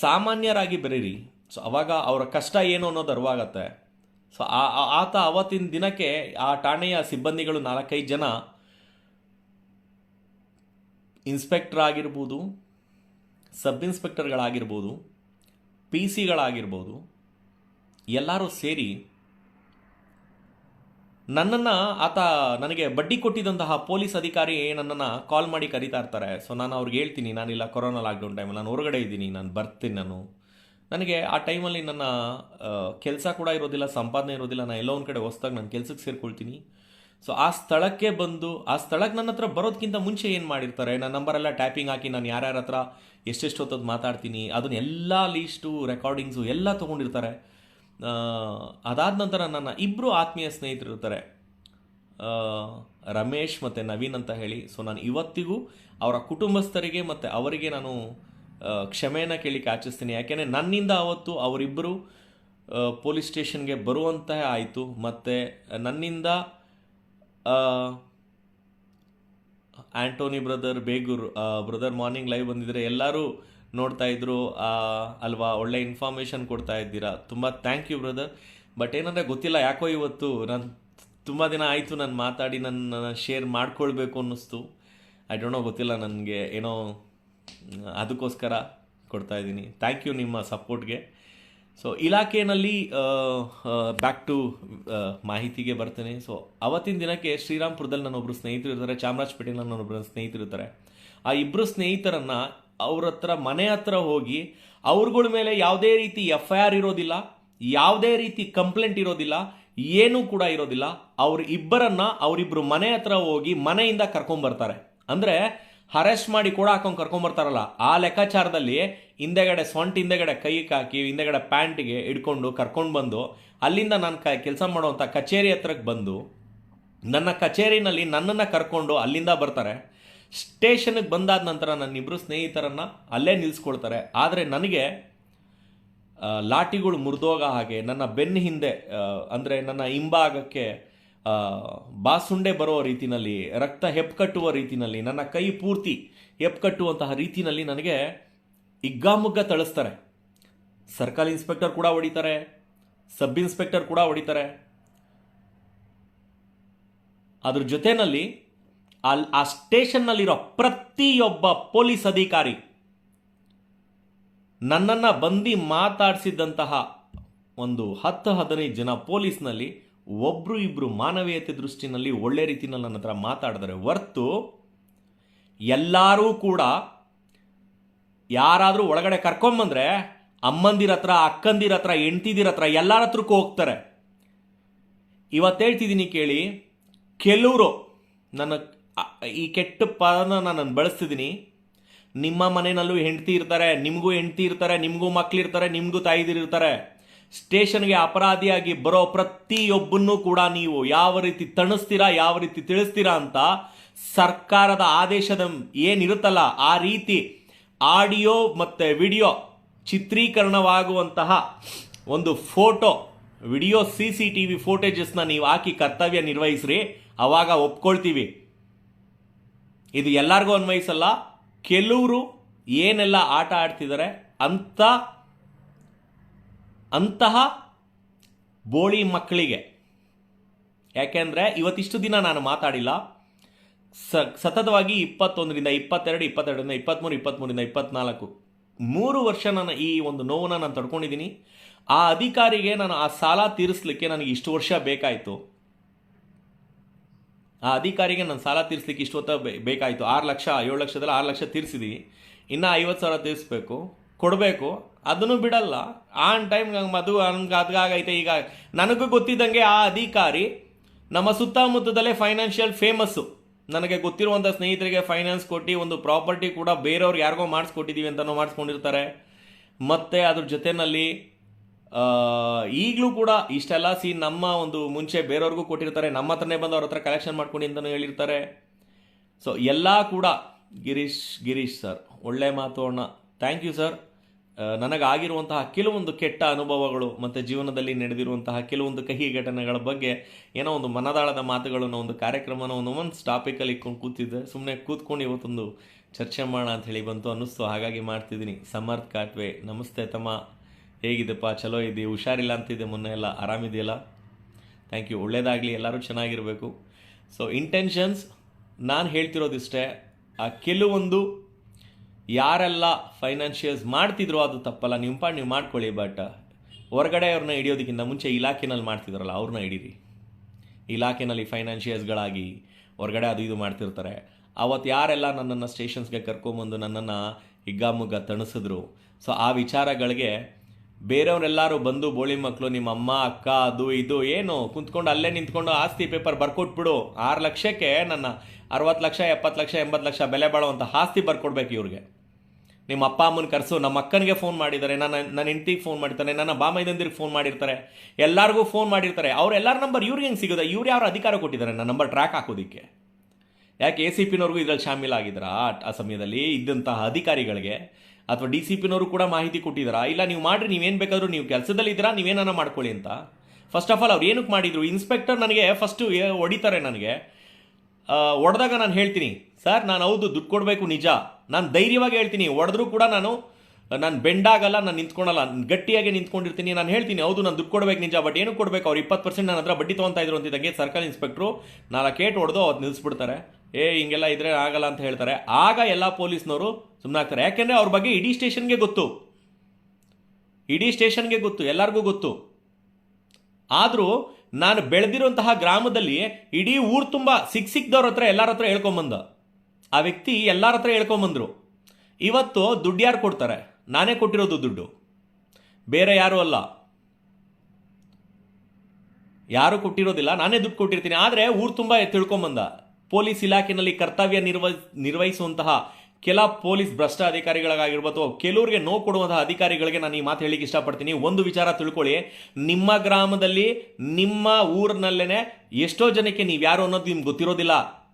ಸಾಮಾನ್ಯರಾಗಿ ಬೆರೀರಿ. ಸೊ ಅವಾಗ ಅವರ ಕಷ್ಟ ಏನು ಅನ್ನೋದು ಅರ್ವಾಗತ್ತೆ. ಸೊ ಆ- ಆತ ಅವತ್ತಿನ ದಿನಕ್ಕೆ ಆ ಠಾಣೆಯ ಸಿಬ್ಬಂದಿಗಳು ನಾಲ್ಕೈದು ಜನ ಇನ್ಸ್ಪೆಕ್ಟರ್ ಆಗಿರ್ಬೋದು, ಸಬ್ ಇನ್ಸ್ಪೆಕ್ಟರ್ಗಳಾಗಿರ್ಬೋದು ಪಿ ಸಿಗಳಾಗಿರ್ಬೋದು ಎಲ್ಲರೂ ಸೇರಿ ನನ್ನನ್ನು ಆತ ನನಗೆ ಬಡ್ಡಿ ಕೊಟ್ಟಿದ್ದಂತಹ ಪೊಲೀಸ್ ಅಧಿಕಾರಿ ನನ್ನನ್ನು ಕಾಲ್ ಮಾಡಿ ಕರೀತಾ ಇರ್ತಾರೆ. ಸೊ ನಾನು ಅವ್ರಿಗೆ ಹೇಳ್ತೀನಿ, ನಾನಿಲ್ಲ, ಕೊರೋನಾ ಲಾಕ್ಡೌನ್ ಟೈಮಲ್ಲಿ ನಾನು ಹೊರಗಡೆ ಇದ್ದೀನಿ, ನಾನು ಬರ್ತೀನಿ ನಾನು. ನನಗೆ ಆ ಟೈಮಲ್ಲಿ ನನ್ನ ಕೆಲಸ ಕೂಡ ಇರೋದಿಲ್ಲ, ಸಂಪಾದನೆ ಇರೋದಿಲ್ಲ ನಾನು ಎಲ್ಲೋ ಒಂದು ಕಡೆ ಹೊಸ್ದಾಗ ನಾನು ಕೆಲಸಕ್ಕೆ ಸೇರ್ಕೊಳ್ತೀನಿ. ಸೊ ಆ ಸ್ಥಳಕ್ಕೆ ಬಂದು, ಆ ಸ್ಥಳಕ್ಕೆ ನನ್ನ ಹತ್ರ ಬರೋದಕ್ಕಿಂತ ಮುಂಚೆ ಏನು ಮಾಡಿರ್ತಾರೆ? ನನ್ನ ನಂಬರೆಲ್ಲ ಟ್ಯಾಪಿಂಗ್ ಹಾಕಿ ನಾನು ಯಾರ್ಯಾರ ಹತ್ರ ಎಷ್ಟೆಷ್ಟು ಹೊತ್ತದ್ದು ಮಾತಾಡ್ತೀನಿ ಅದನ್ನ ಎಲ್ಲ ಲೀಸ್ಟು ರೆಕಾರ್ಡಿಂಗ್ಸು ಎಲ್ಲ ತೊಗೊಂಡಿರ್ತಾರೆ. ಅದಾದ ನಂತರ ನನ್ನ ಇಬ್ಬರು ಆತ್ಮೀಯ ಸ್ನೇಹಿತರು ಇರ್ತಾರೆ. ಆ, ರಮೇಶ್ ಮತ್ತು ನವೀನ್ ಅಂತ ಹೇಳಿ. ಸೊ ನಾನು ಇವತ್ತಿಗೂ ಅವರ ಕುಟುಂಬಸ್ಥರಿಗೆ ಮತ್ತು ಅವರಿಗೆ ನಾನು ಕ್ಷಮೆನ ಕೇಳಿಕ್ಕೆ ಆಚಿಸ್ತೀನಿ ಯಾಕೆಂದರೆ ನನ್ನಿಂದ ಅವತ್ತು ಅವರಿಬ್ಬರು ಪೊಲೀಸ್ ಸ್ಟೇಷನ್ಗೆ ಬರುವಂತಹ ಆಯಿತು. ಮತ್ತು ನನ್ನಿಂದ Antony brother Begur brother morning live ಬಂದಿದ್ರೆ ಎಲ್ಲರೂ ನೋಡ್ತಾ ಇದ್ರು ಅಲ್ವಾ, ಒಳ್ಳೆ ಇನ್ಫಾರ್ಮೇಷನ್ ಕೊಡ್ತಾ ಇದ್ದೀರಾ. ತುಂಬ ಥ್ಯಾಂಕ್ ಯು ಬ್ರದರ್. ಬಟ್ ಏನಂದರೆ ಗೊತ್ತಿಲ್ಲ, ಯಾಕೋ ಇವತ್ತು ನಾನು ತುಂಬ ದಿನ ಆಯಿತು ನಾನು ಮಾತಾಡಿ ನನ್ನ ಶೇರ್ ಮಾಡ್ಕೊಳ್ಬೇಕು ಅನ್ನಿಸ್ತು. ಐ ಡೋಂಟ್ ನೋ ಗೊತ್ತಿಲ್ಲ ನನಗೆ, ಏನೋ, ಅದಕ್ಕೋಸ್ಕರ ಕೊಡ್ತಾ ಇದ್ದೀನಿ. ಥ್ಯಾಂಕ್ ಯು ನಿಮ್ಮ ಸಪೋರ್ಟ್ಗೆ ಸೊ ಇಲಾಖೆಯಲ್ಲಿ ಬ್ಯಾಕ್ ಟು ಮಾಹಿತಿಗೆ ಬರ್ತೇನೆ. ಸೊ ಅವತ್ತಿನ ದಿನಕ್ಕೆ ಶ್ರೀರಾಮ್ಪುರದಲ್ಲಿ ನನ್ನೊಬ್ಬರು ಸ್ನೇಹಿತರು ಇರ್ತಾರೆ, ಚಾಮರಾಜಪೇಟೆಯಲ್ಲಿ ನನ್ನೊಬ್ಬರು ಸ್ನೇಹಿತರು ಇರ್ತಾರೆ. ಆ ಇಬ್ಬರು ಸ್ನೇಹಿತರನ್ನು ಅವ್ರ ಹತ್ರ, ಮನೆ ಹತ್ರ ಹೋಗಿ ಅವ್ರಗಳ ಮೇಲೆ ಯಾವುದೇ ರೀತಿ ಎಫ್ ಐ ಆರ್ ಇರೋದಿಲ್ಲ, ಯಾವುದೇ ರೀತಿ ಕಂಪ್ಲೇಂಟ್ ಇರೋದಿಲ್ಲ, ಏನೂ ಕೂಡ ಇರೋದಿಲ್ಲ. ಅವ್ರ ಇಬ್ಬರನ್ನ ಅವರಿಬ್ಬರು ಮನೆ ಹತ್ರ ಹೋಗಿ ಮನೆಯಿಂದ ಕರ್ಕೊಂಬರ್ತಾರೆ ಅಂದ್ರೆ ಹರೆಸ್ಟ್ ಮಾಡಿ ಕೂಡ ಹಾಕೊಂಡು ಕರ್ಕೊಂಬರ್ತಾರಲ್ಲ ಆ ಲೆಕ್ಕಾಚಾರದಲ್ಲಿ ಹಿಂದೆಗಡೆ ಸೊಂಟ ಹಿಂದೆಗಡೆ ಕೈಗೆ ಹಾಕಿ ಹಿಂದೆಗಡೆ ಪ್ಯಾಂಟಿಗೆ ಹಿಡ್ಕೊಂಡು ಕರ್ಕೊಂಡು ಬಂದು, ಅಲ್ಲಿಂದ ನಾನು ಕ, ಕೆಲಸ ಮಾಡುವಂಥ ಕಚೇರಿ ಹತ್ರಕ್ಕೆ ಬಂದು, ನನ್ನ ಕಚೇರಿನಲ್ಲಿ ನನ್ನನ್ನು ಕರ್ಕೊಂಡು ಅಲ್ಲಿಂದ ಬರ್ತಾರೆ. ಸ್ಟೇಷನ್ಗೆ ಬಂದಾದ ನಂತರ ನನ್ನ ಸ್ನೇಹಿತರನ್ನು ಅಲ್ಲೇ ನಿಲ್ಲಿಸ್ಕೊಳ್ತಾರೆ ಆದರೆ ನನಗೆ ಲಾಠಿಗಳು ಮುರಿದೋಗ ಹಾಗೆ ನನ್ನ ಬೆನ್ನ ಹಿಂದೆ ಅಂದರೆ ನನ್ನ ಹಿಂಭಾಗಕ್ಕೆ ಬಾಸುಂಡೆ ಬರೋ ರೀತಿಯಲ್ಲಿ ರಕ್ತ ಹೆಪ್ಪುಕಟ್ಟುವ ರೀತಿಯಲ್ಲಿ ನನ್ನ ಕೈ ಪೂರ್ತಿ ಹೆಪ್ಪುಕಟ್ಟುವಂತಹ ರೀತಿಯಲ್ಲಿ ನನಗೆ ಇಗ್ಗಾಮುಗ್ಗ ತಳಿಸ್ತಾರೆ. ಸರ್ಕಲ್ ಇನ್ಸ್ಪೆಕ್ಟರ್ ಕೂಡ ಹೊಡಿತಾರೆ, ಸಬ್ ಇನ್ಸ್ಪೆಕ್ಟರ್ ಕೂಡ ಹೊಡಿತಾರೆ. ಅದ್ರ ಜೊತೆಯಲ್ಲಿ ಅಲ್ಲಿ ಆ ಸ್ಟೇಷನ್ನಲ್ಲಿರೋ ಪ್ರತಿಯೊಬ್ಬ ಪೊಲೀಸ್ ಅಧಿಕಾರಿ ನನ್ನನ್ನು ಬಂದು ಮಾತಾಡಿಸಿದ್ದಂತಹ ಒಂದು ಹತ್ತು ಹದಿನೈದು ಜನ ಪೊಲೀಸ್ನಲ್ಲಿ ಒಬ್ರು ಇಬ್ಬರು ಮಾನವೀಯತೆ ದೃಷ್ಟಿನಲ್ಲಿ ಒಳ್ಳೆ ರೀತಿಯಲ್ಲಿ ನನ್ನ ಹತ್ರ ಮಾತಾಡಿದರೆ ಹೊರ್ತು ಎಲ್ಲರೂ ಕೂಡ ಯಾರಾದರೂ ಒಳಗಡೆ ಕರ್ಕೊಂಬಂದರೆ ಅಮ್ಮಂದಿರ ಹತ್ರ, ಅಕ್ಕಂದಿರ ಹತ್ರ, ಹೆಂಡ್ತಿದಿರ ಹತ್ರ ಎಲ್ಲರ ಹತ್ರಕ್ಕೂ ಹೋಗ್ತಾರೆ. ಇವತ್ತು ಹೇಳ್ತಿದ್ದೀನಿ ಕೇಳಿ, ಕೆಲವರು ನನ್ನ ಈ ಕೆಟ್ಟ ಪದನ ನಾನು ಬಳಸ್ತಿದ್ದೀನಿ. ನಿಮ್ಮ ಮನೆಯಲ್ಲೂ ಹೆಂಡತಿ ಇರ್ತಾರೆ, ನಿಮಗೂ ಹೆಂಡತಿ ಇರ್ತಾರೆ, ನಿಮಗೂ ಮಕ್ಳಿರ್ತಾರೆ, ನಿಮಗೂ ತಾಯಿದಿರಿರ್ತಾರೆ. ಸ್ಟೇಷನ್ಗೆ ಅಪರಾಧಿಯಾಗಿ ಬರೋ ಪ್ರತಿಯೊಬ್ಬನ್ನೂ ಕೂಡ ನೀವು ಯಾವ ರೀತಿ ತಣಿಸ್ತೀರಾ, ಯಾವ ರೀತಿ ತಿಳಿಸ್ತೀರಾ ಅಂತ ಸರ್ಕಾರದ ಆದೇಶದ ಏನಿರುತ್ತಲ್ಲ, ಆ ರೀತಿ ಆಡಿಯೋ ಮತ್ತು ವಿಡಿಯೋ ಚಿತ್ರೀಕರಣವಾಗುವಂತಹ ಒಂದು photo, video C C T V ಫೋಟೇಜಸ್ನ ನೀವು ಹಾಕಿ ಕರ್ತವ್ಯ ನಿರ್ವಹಿಸ್ರಿ, ಅವಾಗ ಒಪ್ಕೊಳ್ತೀವಿ. ಇದು ಎಲ್ಲರಿಗೂ ಅನ್ವಯಿಸಲ್ಲ, ಕೆಲವರು ಏನೆಲ್ಲ ಆಟ ಆಡ್ತಿದ್ದಾರೆ ಅಂತ ಅಂತಹ ಬೋಳಿ ಮಕ್ಕಳಿಗೆ. ಯಾಕೆಂದರೆ ಇವತ್ತಿಷ್ಟು ದಿನ ನಾನು ಮಾತಾಡಿಲ್ಲ. ಸ, ಸತತವಾಗಿ ಇಪ್ಪತ್ತೊಂದರಿಂದ ಇಪ್ಪತ್ತೆರಡು, ಇಪ್ಪತ್ತೆರಡರಿಂದ ಇಪ್ಪತ್ತ್ಮೂರು ಇಪ್ಪತ್ತ್ಮೂರಿಂದ ಇಪ್ಪತ್ತ್ನಾಲ್ಕು ಮೂರು ವರ್ಷ ನಾನು ಈ ಒಂದು ನೋವನ್ನು ನಾನು ತಡ್ಕೊಂಡಿದ್ದೀನಿ. ಆ ಅಧಿಕಾರಿಗೆ ನಾನು ಆ ಸಾಲ ತೀರಿಸಲಿಕ್ಕೆ ನನಗೆ ಇಷ್ಟು ವರ್ಷ ಬೇಕಾಯಿತು. ಆ ಅಧಿಕಾರಿಗೆ ನಾನು ಸಾಲ ತೀರಿಸ್ಲಿಕ್ಕೆ ಇಷ್ಟು ಹೊತ್ತ ಬೇಕಾಯಿತು. ಆರು ಲಕ್ಷ, ಏಳು ಲಕ್ಷದಲ್ಲಿ ಆರು ಲಕ್ಷ ತೀರಿಸಿದ್ದೀನಿ ಇನ್ನೂ ಐವತ್ತು ಸಾವಿರ ತೀರಿಸ್ಬೇಕು. ಕೊಡಬೇಕು. ಅದನ್ನು ಬಿಡಲ್ಲ. ಆನ್ ಟೈಮ್ ಮದುವೆ ಹಂಗೆ ಅದಾಗೈತೆ ಈಗ ನನಗೂ ಗೊತ್ತಿದ್ದಂಗೆ ಆ ಅಧಿಕಾರಿ ನಮ್ಮ ಸುತ್ತಮುತ್ತದಲ್ಲೇ ಫೈನಾನ್ಷಿಯಲ್ ಫೇಮಸ್ಸು ನನಗೆ ಗೊತ್ತಿರುವಂಥ ಸ್ನೇಹಿತರಿಗೆ ಫೈನಾನ್ಸ್ ಕೊಟ್ಟು ಒಂದು ಪ್ರಾಪರ್ಟಿ ಕೂಡ ಬೇರೆಯವ್ರು ಯಾರಿಗೋ ಮಾಡಿಸ್ಕೊಟ್ಟಿದ್ದೀವಿ ಅಂತಲೂ ಮಾಡಿಸ್ಕೊಂಡಿರ್ತಾರೆ. ಮತ್ತು ಅದ್ರ ಜೊತೆಯಲ್ಲಿ ಈಗಲೂ ಕೂಡ ಇಷ್ಟೆಲ್ಲ ಸಿ ನಮ್ಮ ಒಂದು ಮುಂಚೆ ಬೇರೆಯವ್ರಿಗೂ ಕೊಟ್ಟಿರ್ತಾರೆ. ನಮ್ಮ ಹತ್ರನೇ ಬಂದು ಅವ್ರ ಹತ್ರ ಕಲೆಕ್ಷನ್ ಮಾಡ್ಕೊಂಡು ಅಂತಲೂ ಹೇಳಿರ್ತಾರೆ. ಸೊ ಎಲ್ಲ ಕೂಡ ಗಿರೀಶ್ ಗಿರೀಶ್ ಸರ್ ಒಳ್ಳೆ ಮಾತು ಅಣ್ಣ. ಥ್ಯಾಂಕ್ ಯು ಸರ್ ನನಗಾಗಿರುವಂತಹ ಕೆಲವೊಂದು ಕೆಟ್ಟ ಅನುಭವಗಳು ಮತ್ತು ಜೀವನದಲ್ಲಿ ನಡೆದಿರುವಂತಹ ಕೆಲವೊಂದು ಕಹಿ ಘಟನೆಗಳ ಬಗ್ಗೆ ಏನೋ ಒಂದು ಮನದಾಳದ ಮಾತುಗಳನ್ನು ಒಂದು ಕಾರ್ಯಕ್ರಮನ ಒಂದು ಒಂದು ಟಾಪಿಕಲ್ಲಿ ಇಟ್ಕೊಂಡು ಕೂತಿದ್ದೆ. ಸುಮ್ಮನೆ ಕೂತ್ಕೊಂಡು ಇವತ್ತೊಂದು ಚರ್ಚೆ ಮಾಡೋಣ ಅಂತ ಹೇಳಿ ಬಂತು ಅನ್ನಿಸ್ತು. ಹಾಗಾಗಿ ಮಾಡ್ತಿದ್ದೀನಿ. ಸಮರ್ಥ್ ಕಾಟ್ವೆ, ನಮಸ್ತೆ ತಮ್ಮ. ಹೇಗಿದೆಪ್ಪ ಚಲೋ ಇದ್ದಿ ಹುಷಾರಿಲ್ಲ ಅಂತಿದ್ದೆ ಮೊನ್ನೆ ಎಲ್ಲ. ಆರಾಮಿದೆಯಲ್ಲ? ಥ್ಯಾಂಕ್ ಯು ಒಳ್ಳೇದಾಗಲಿ. ಎಲ್ಲರೂ ಚೆನ್ನಾಗಿರಬೇಕು. ಸೊ ಇಂಟೆನ್ಷನ್ಸ್ ನಾನು ಹೇಳ್ತಿರೋದಿಷ್ಟೇ, ಆ ಕೆಲವೊಂದು ಯಾರೆಲ್ಲ ಫೈನಾನ್ಷಿಯಲ್ಸ್ ಮಾಡ್ತಿದ್ರು ಅದು ತಪ್ಪಲ್ಲ ನಿಮ್ಮ ಪಾಡ್ ನೀವು ಮಾಡ್ಕೊಳ್ಳಿ ಬಟ್ ಹೊರಗಡೆ ಅವ್ರನ್ನ ಹಿಡಿಯೋದಕ್ಕಿಂತ ಮುಂಚೆ ಇಲಾಖೆನಲ್ಲಿ ಮಾಡ್ತಿದ್ರಲ್ಲ ಅವ್ರನ್ನ ಹಿಡೀರಿ. ಇಲಾಖೆನಲ್ಲಿ ಫೈನಾನ್ಷಿಯಲ್ಸ್ಗಳಾಗಿ ಹೊರಗಡೆ ಅದು ಇದು ಮಾಡ್ತಿರ್ತಾರೆ. ಅವತ್ತು ಯಾರೆಲ್ಲ ನನ್ನನ್ನು ಸ್ಟೇಷನ್ಸ್ಗೆ ಕರ್ಕೊಂಬಂದು ನನ್ನನ್ನು ಹಿಗ್ಗಾಮುಗ್ಗ ತಣಿಸಿದ್ರು ಸೊ ಆ ವಿಚಾರಗಳಿಗೆ ಬೇರೆಯವರೆಲ್ಲರೂ ಬಂದು ಬೋಳಿ ಮಕ್ಕಳು ನಿಮ್ಮ ಅಮ್ಮ, ಅಕ್ಕ, ಅದು ಇದು, ಏನು? ಕುಂತ್ಕೊಂಡು ಅಲ್ಲೇ ನಿಂತ್ಕೊಂಡು ಆಸ್ತಿ ಪೇಪರ್ ಬರ್ಕೊಟ್ಬಿಡು. ಆರು ಲಕ್ಷಕ್ಕೆ ನನ್ನ ಅರವತ್ತು ಲಕ್ಷ, ಎಪ್ಪತ್ತು ಲಕ್ಷ, ಎಂಬತ್ತು ಲಕ್ಷ ಬೆಲೆ ಬಾಳುವಂಥ ಆಸ್ತಿ ಬರ್ಕೊಡ್ಬೇಕು ಇವ್ರಿಗೆ. ನಿಮ್ಮ ಅಪ್ಪ ಅಮ್ಮನ ಕರೆಸು, ನಮ್ಮ ಅಕ್ಕನಿಗೆ ಫೋನ್ ಮಾಡಿದ್ದಾರೆ, ನನ್ನ ನನ್ನ ಹೆಂಡತಿಗೆ ಫೋನ್ ಮಾಡ್ತಾನೆ, ನನ್ನ ಬಾಮೈದಂದಿರಿಗೆ ಫೋನ್ ಮಾಡಿರ್ತಾರೆ. ಎಲ್ಲರಿಗೂ ಫೋನ್ ಮಾಡಿರ್ತಾರೆ. ಅವ್ರ ಎಲ್ಲರ ನಂಬರ್ ಇವ್ರಿಗೆ ಹೆಂಗೆ ಸಿಗೋದು ಇವ್ರು ಯಾರು ಅಧಿಕಾರ ಕೊಟ್ಟಿದ್ದಾರೆ? ನನ್ನ ನಂಬರ್ ಟ್ರ್ಯಾಕ್ ಹಾಕೋದಕ್ಕೆ. ಯಾಕೆ ಎ ಸಿ ಪಿನವ್ರಿಗೂ ಇದರಲ್ಲಿ ಶಾಮೀಲಾಗಿದ್ದಾರಾ ಆ- ಆ ಸಮಯದಲ್ಲಿ? ಇದ್ದಂತಹ ಅಧಿಕಾರಿಗಳಿಗೆ ಅಥವಾ ಡಿ ಸಿ ಪಿನವರು ಕೂಡ ಮಾಹಿತಿ ಕೊಟ್ಟಿದ್ದಾರಾ? ಇಲ್ಲ, ನೀವು ಮಾಡ್ರಿ ನೀವೇನು ಬೇಕಾದರೂ ನೀವು ಕೆಲಸದಲ್ಲಿ ನೀವೇನಾರ ಮಾಡ್ಕೊಳ್ಳಿ ಅಂತ. ಫಸ್ಟ್ ಆಫ್ ಆಲ್ ಅವ್ರು ಏನಕ್ಕೆ ಮಾಡಿದರು? ಇನ್ಸ್ಪೆಕ್ಟರ್ ನನಗೆ ಫಸ್ಟು ಹೊಡಿತಾರೆ ನನಗೆ. ಹೊಡೆದಾಗ ನಾನು ಹೇಳ್ತೀನಿ, ಸರ್, ನಾನು ಹೌದು, ದುಡ್ಡು ಕೊಡಬೇಕು, ನಿಜ. ನಾನು ಧೈರ್ಯವಾಗಿ ಹೇಳ್ತೀನಿ. ಹೊಡೆದ್ರೂ ಕೂಡ ನಾನು ನಾನು ಬೆಂಡಾಗಲ್ಲ, ನಾನು ನಿಂತ್ಕೊಳಲ್ಲ. ಗಟ್ಟಿಯಾಗಿ ನಿಂತ್ಕೊಂಡಿರ್ತೀನಿ. ನಾನು ಹೇಳ್ತೀನಿ, ಹೌದು, ನಾನು ದುಡ್ಡು ಕೊಡ್ಬೇಕು, ನಿಜ. ಬಟ್ ಏನು ಕೊಡಬೇಕು? ಅವ್ರು ಇಪ್ಪತ್ತು ಪರ್ಸೆಂಟ್ ನನ್ನ ಹತ್ರ ಬಡ್ಡಿ ತೊಗೊತಾ ಇದ್ರು ಅಂತಿದ್ದಂಗೆ ಸರ್ಕಲ್ ಇನ್ಸ್ಪೆಕ್ಟ್ರು ನಾಲ್ಕು ಏಟ್ ಹೊಡೆದು ಅವ್ರು ನಿಲ್ಲಿಸ್ಬಿಡ್ತಾರೆ ಏ, ಹಿಂಗೆಲ್ಲ ಇದ್ರೆ ಆಗಲ್ಲ ಅಂತ ಹೇಳ್ತಾರೆ. ಆಗ ಎಲ್ಲ ಪೊಲೀಸ್ನವರು ಸುಮ್ಮನೆ ಆಗ್ತಾರೆ ಯಾಕೆಂದರೆ ಅವ್ರ ಬಗ್ಗೆ ಇಡೀ ಸ್ಟೇಷನ್ಗೆ ಗೊತ್ತು. ಇಡೀ ಸ್ಟೇಷನ್ಗೆ ಗೊತ್ತು, ಎಲ್ಲರಿಗೂ ಗೊತ್ತು. ಆದರೂ ನಾನು ಬೆಳೆದಿರುವಂತಹ ಗ್ರಾಮದಲ್ಲಿ ಇಡೀ ಊರು ತುಂಬ ಸಿಕ್ ಸಿಕ್ದವ್ರ ಹತ್ರ ಎಲ್ಲರ ಹತ್ರ ಹೇಳ್ಕೊಂಬಂದ. ಆ ವ್ಯಕ್ತಿ ಎಲ್ಲರ ಹತ್ರ ಹೇಳ್ಕೊಂಬಂದರು. ಇವತ್ತು ದುಡ್ಡು ಯಾರು ಕೊಡ್ತಾರೆ? ನಾನೇ ಕೊಟ್ಟಿರೋದು ದುಡ್ಡು. ಬೇರೆ ಯಾರೂ ಅಲ್ಲ. ಯಾರು ಕೊಟ್ಟಿರೋದಿಲ್ಲ, ನಾನೇ ದುಡ್ಡು ಕೊಟ್ಟಿರ್ತೀನಿ. ಆದರೆ ಊರು ತುಂಬ ತಿಳ್ಕೊಂಬಂದ. ಪೊಲೀಸ್ ಇಲಾಖೆಯಲ್ಲಿ ಕರ್ತವ್ಯ ನಿರ್ವ ನಿರ್ವಹಿಸುವಂತಹ ಕೆಲ ಪೊಲೀಸ್ ಭ್ರಷ್ಟ ಅಧಿಕಾರಿಗಳಿಗಾಗಿರ್ಬೋದು ಕೆಲವರಿಗೆ ನೋವು ಕೊಡುವಂತಹ ಅಧಿಕಾರಿಗಳಿಗೆ ನಾನು ಈ ಮಾತು ಹೇಳಿಕ್ಕೆ ಇಷ್ಟಪಡ್ತೀನಿ. ಒಂದು ವಿಚಾರ ತಿಳ್ಕೊಳ್ಳಿ. ನಿಮ್ಮ ಗ್ರಾಮದಲ್ಲಿ, ನಿಮ್ಮ ಊರಿನಲ್ಲೇ ಎಷ್ಟೋ ಜನಕ್ಕೆ ನೀವು ಯಾರು ಅನ್ನೋದು ನಿಮ್ಗೆ ಗೊತ್ತಿರೋದಿಲ್ಲ.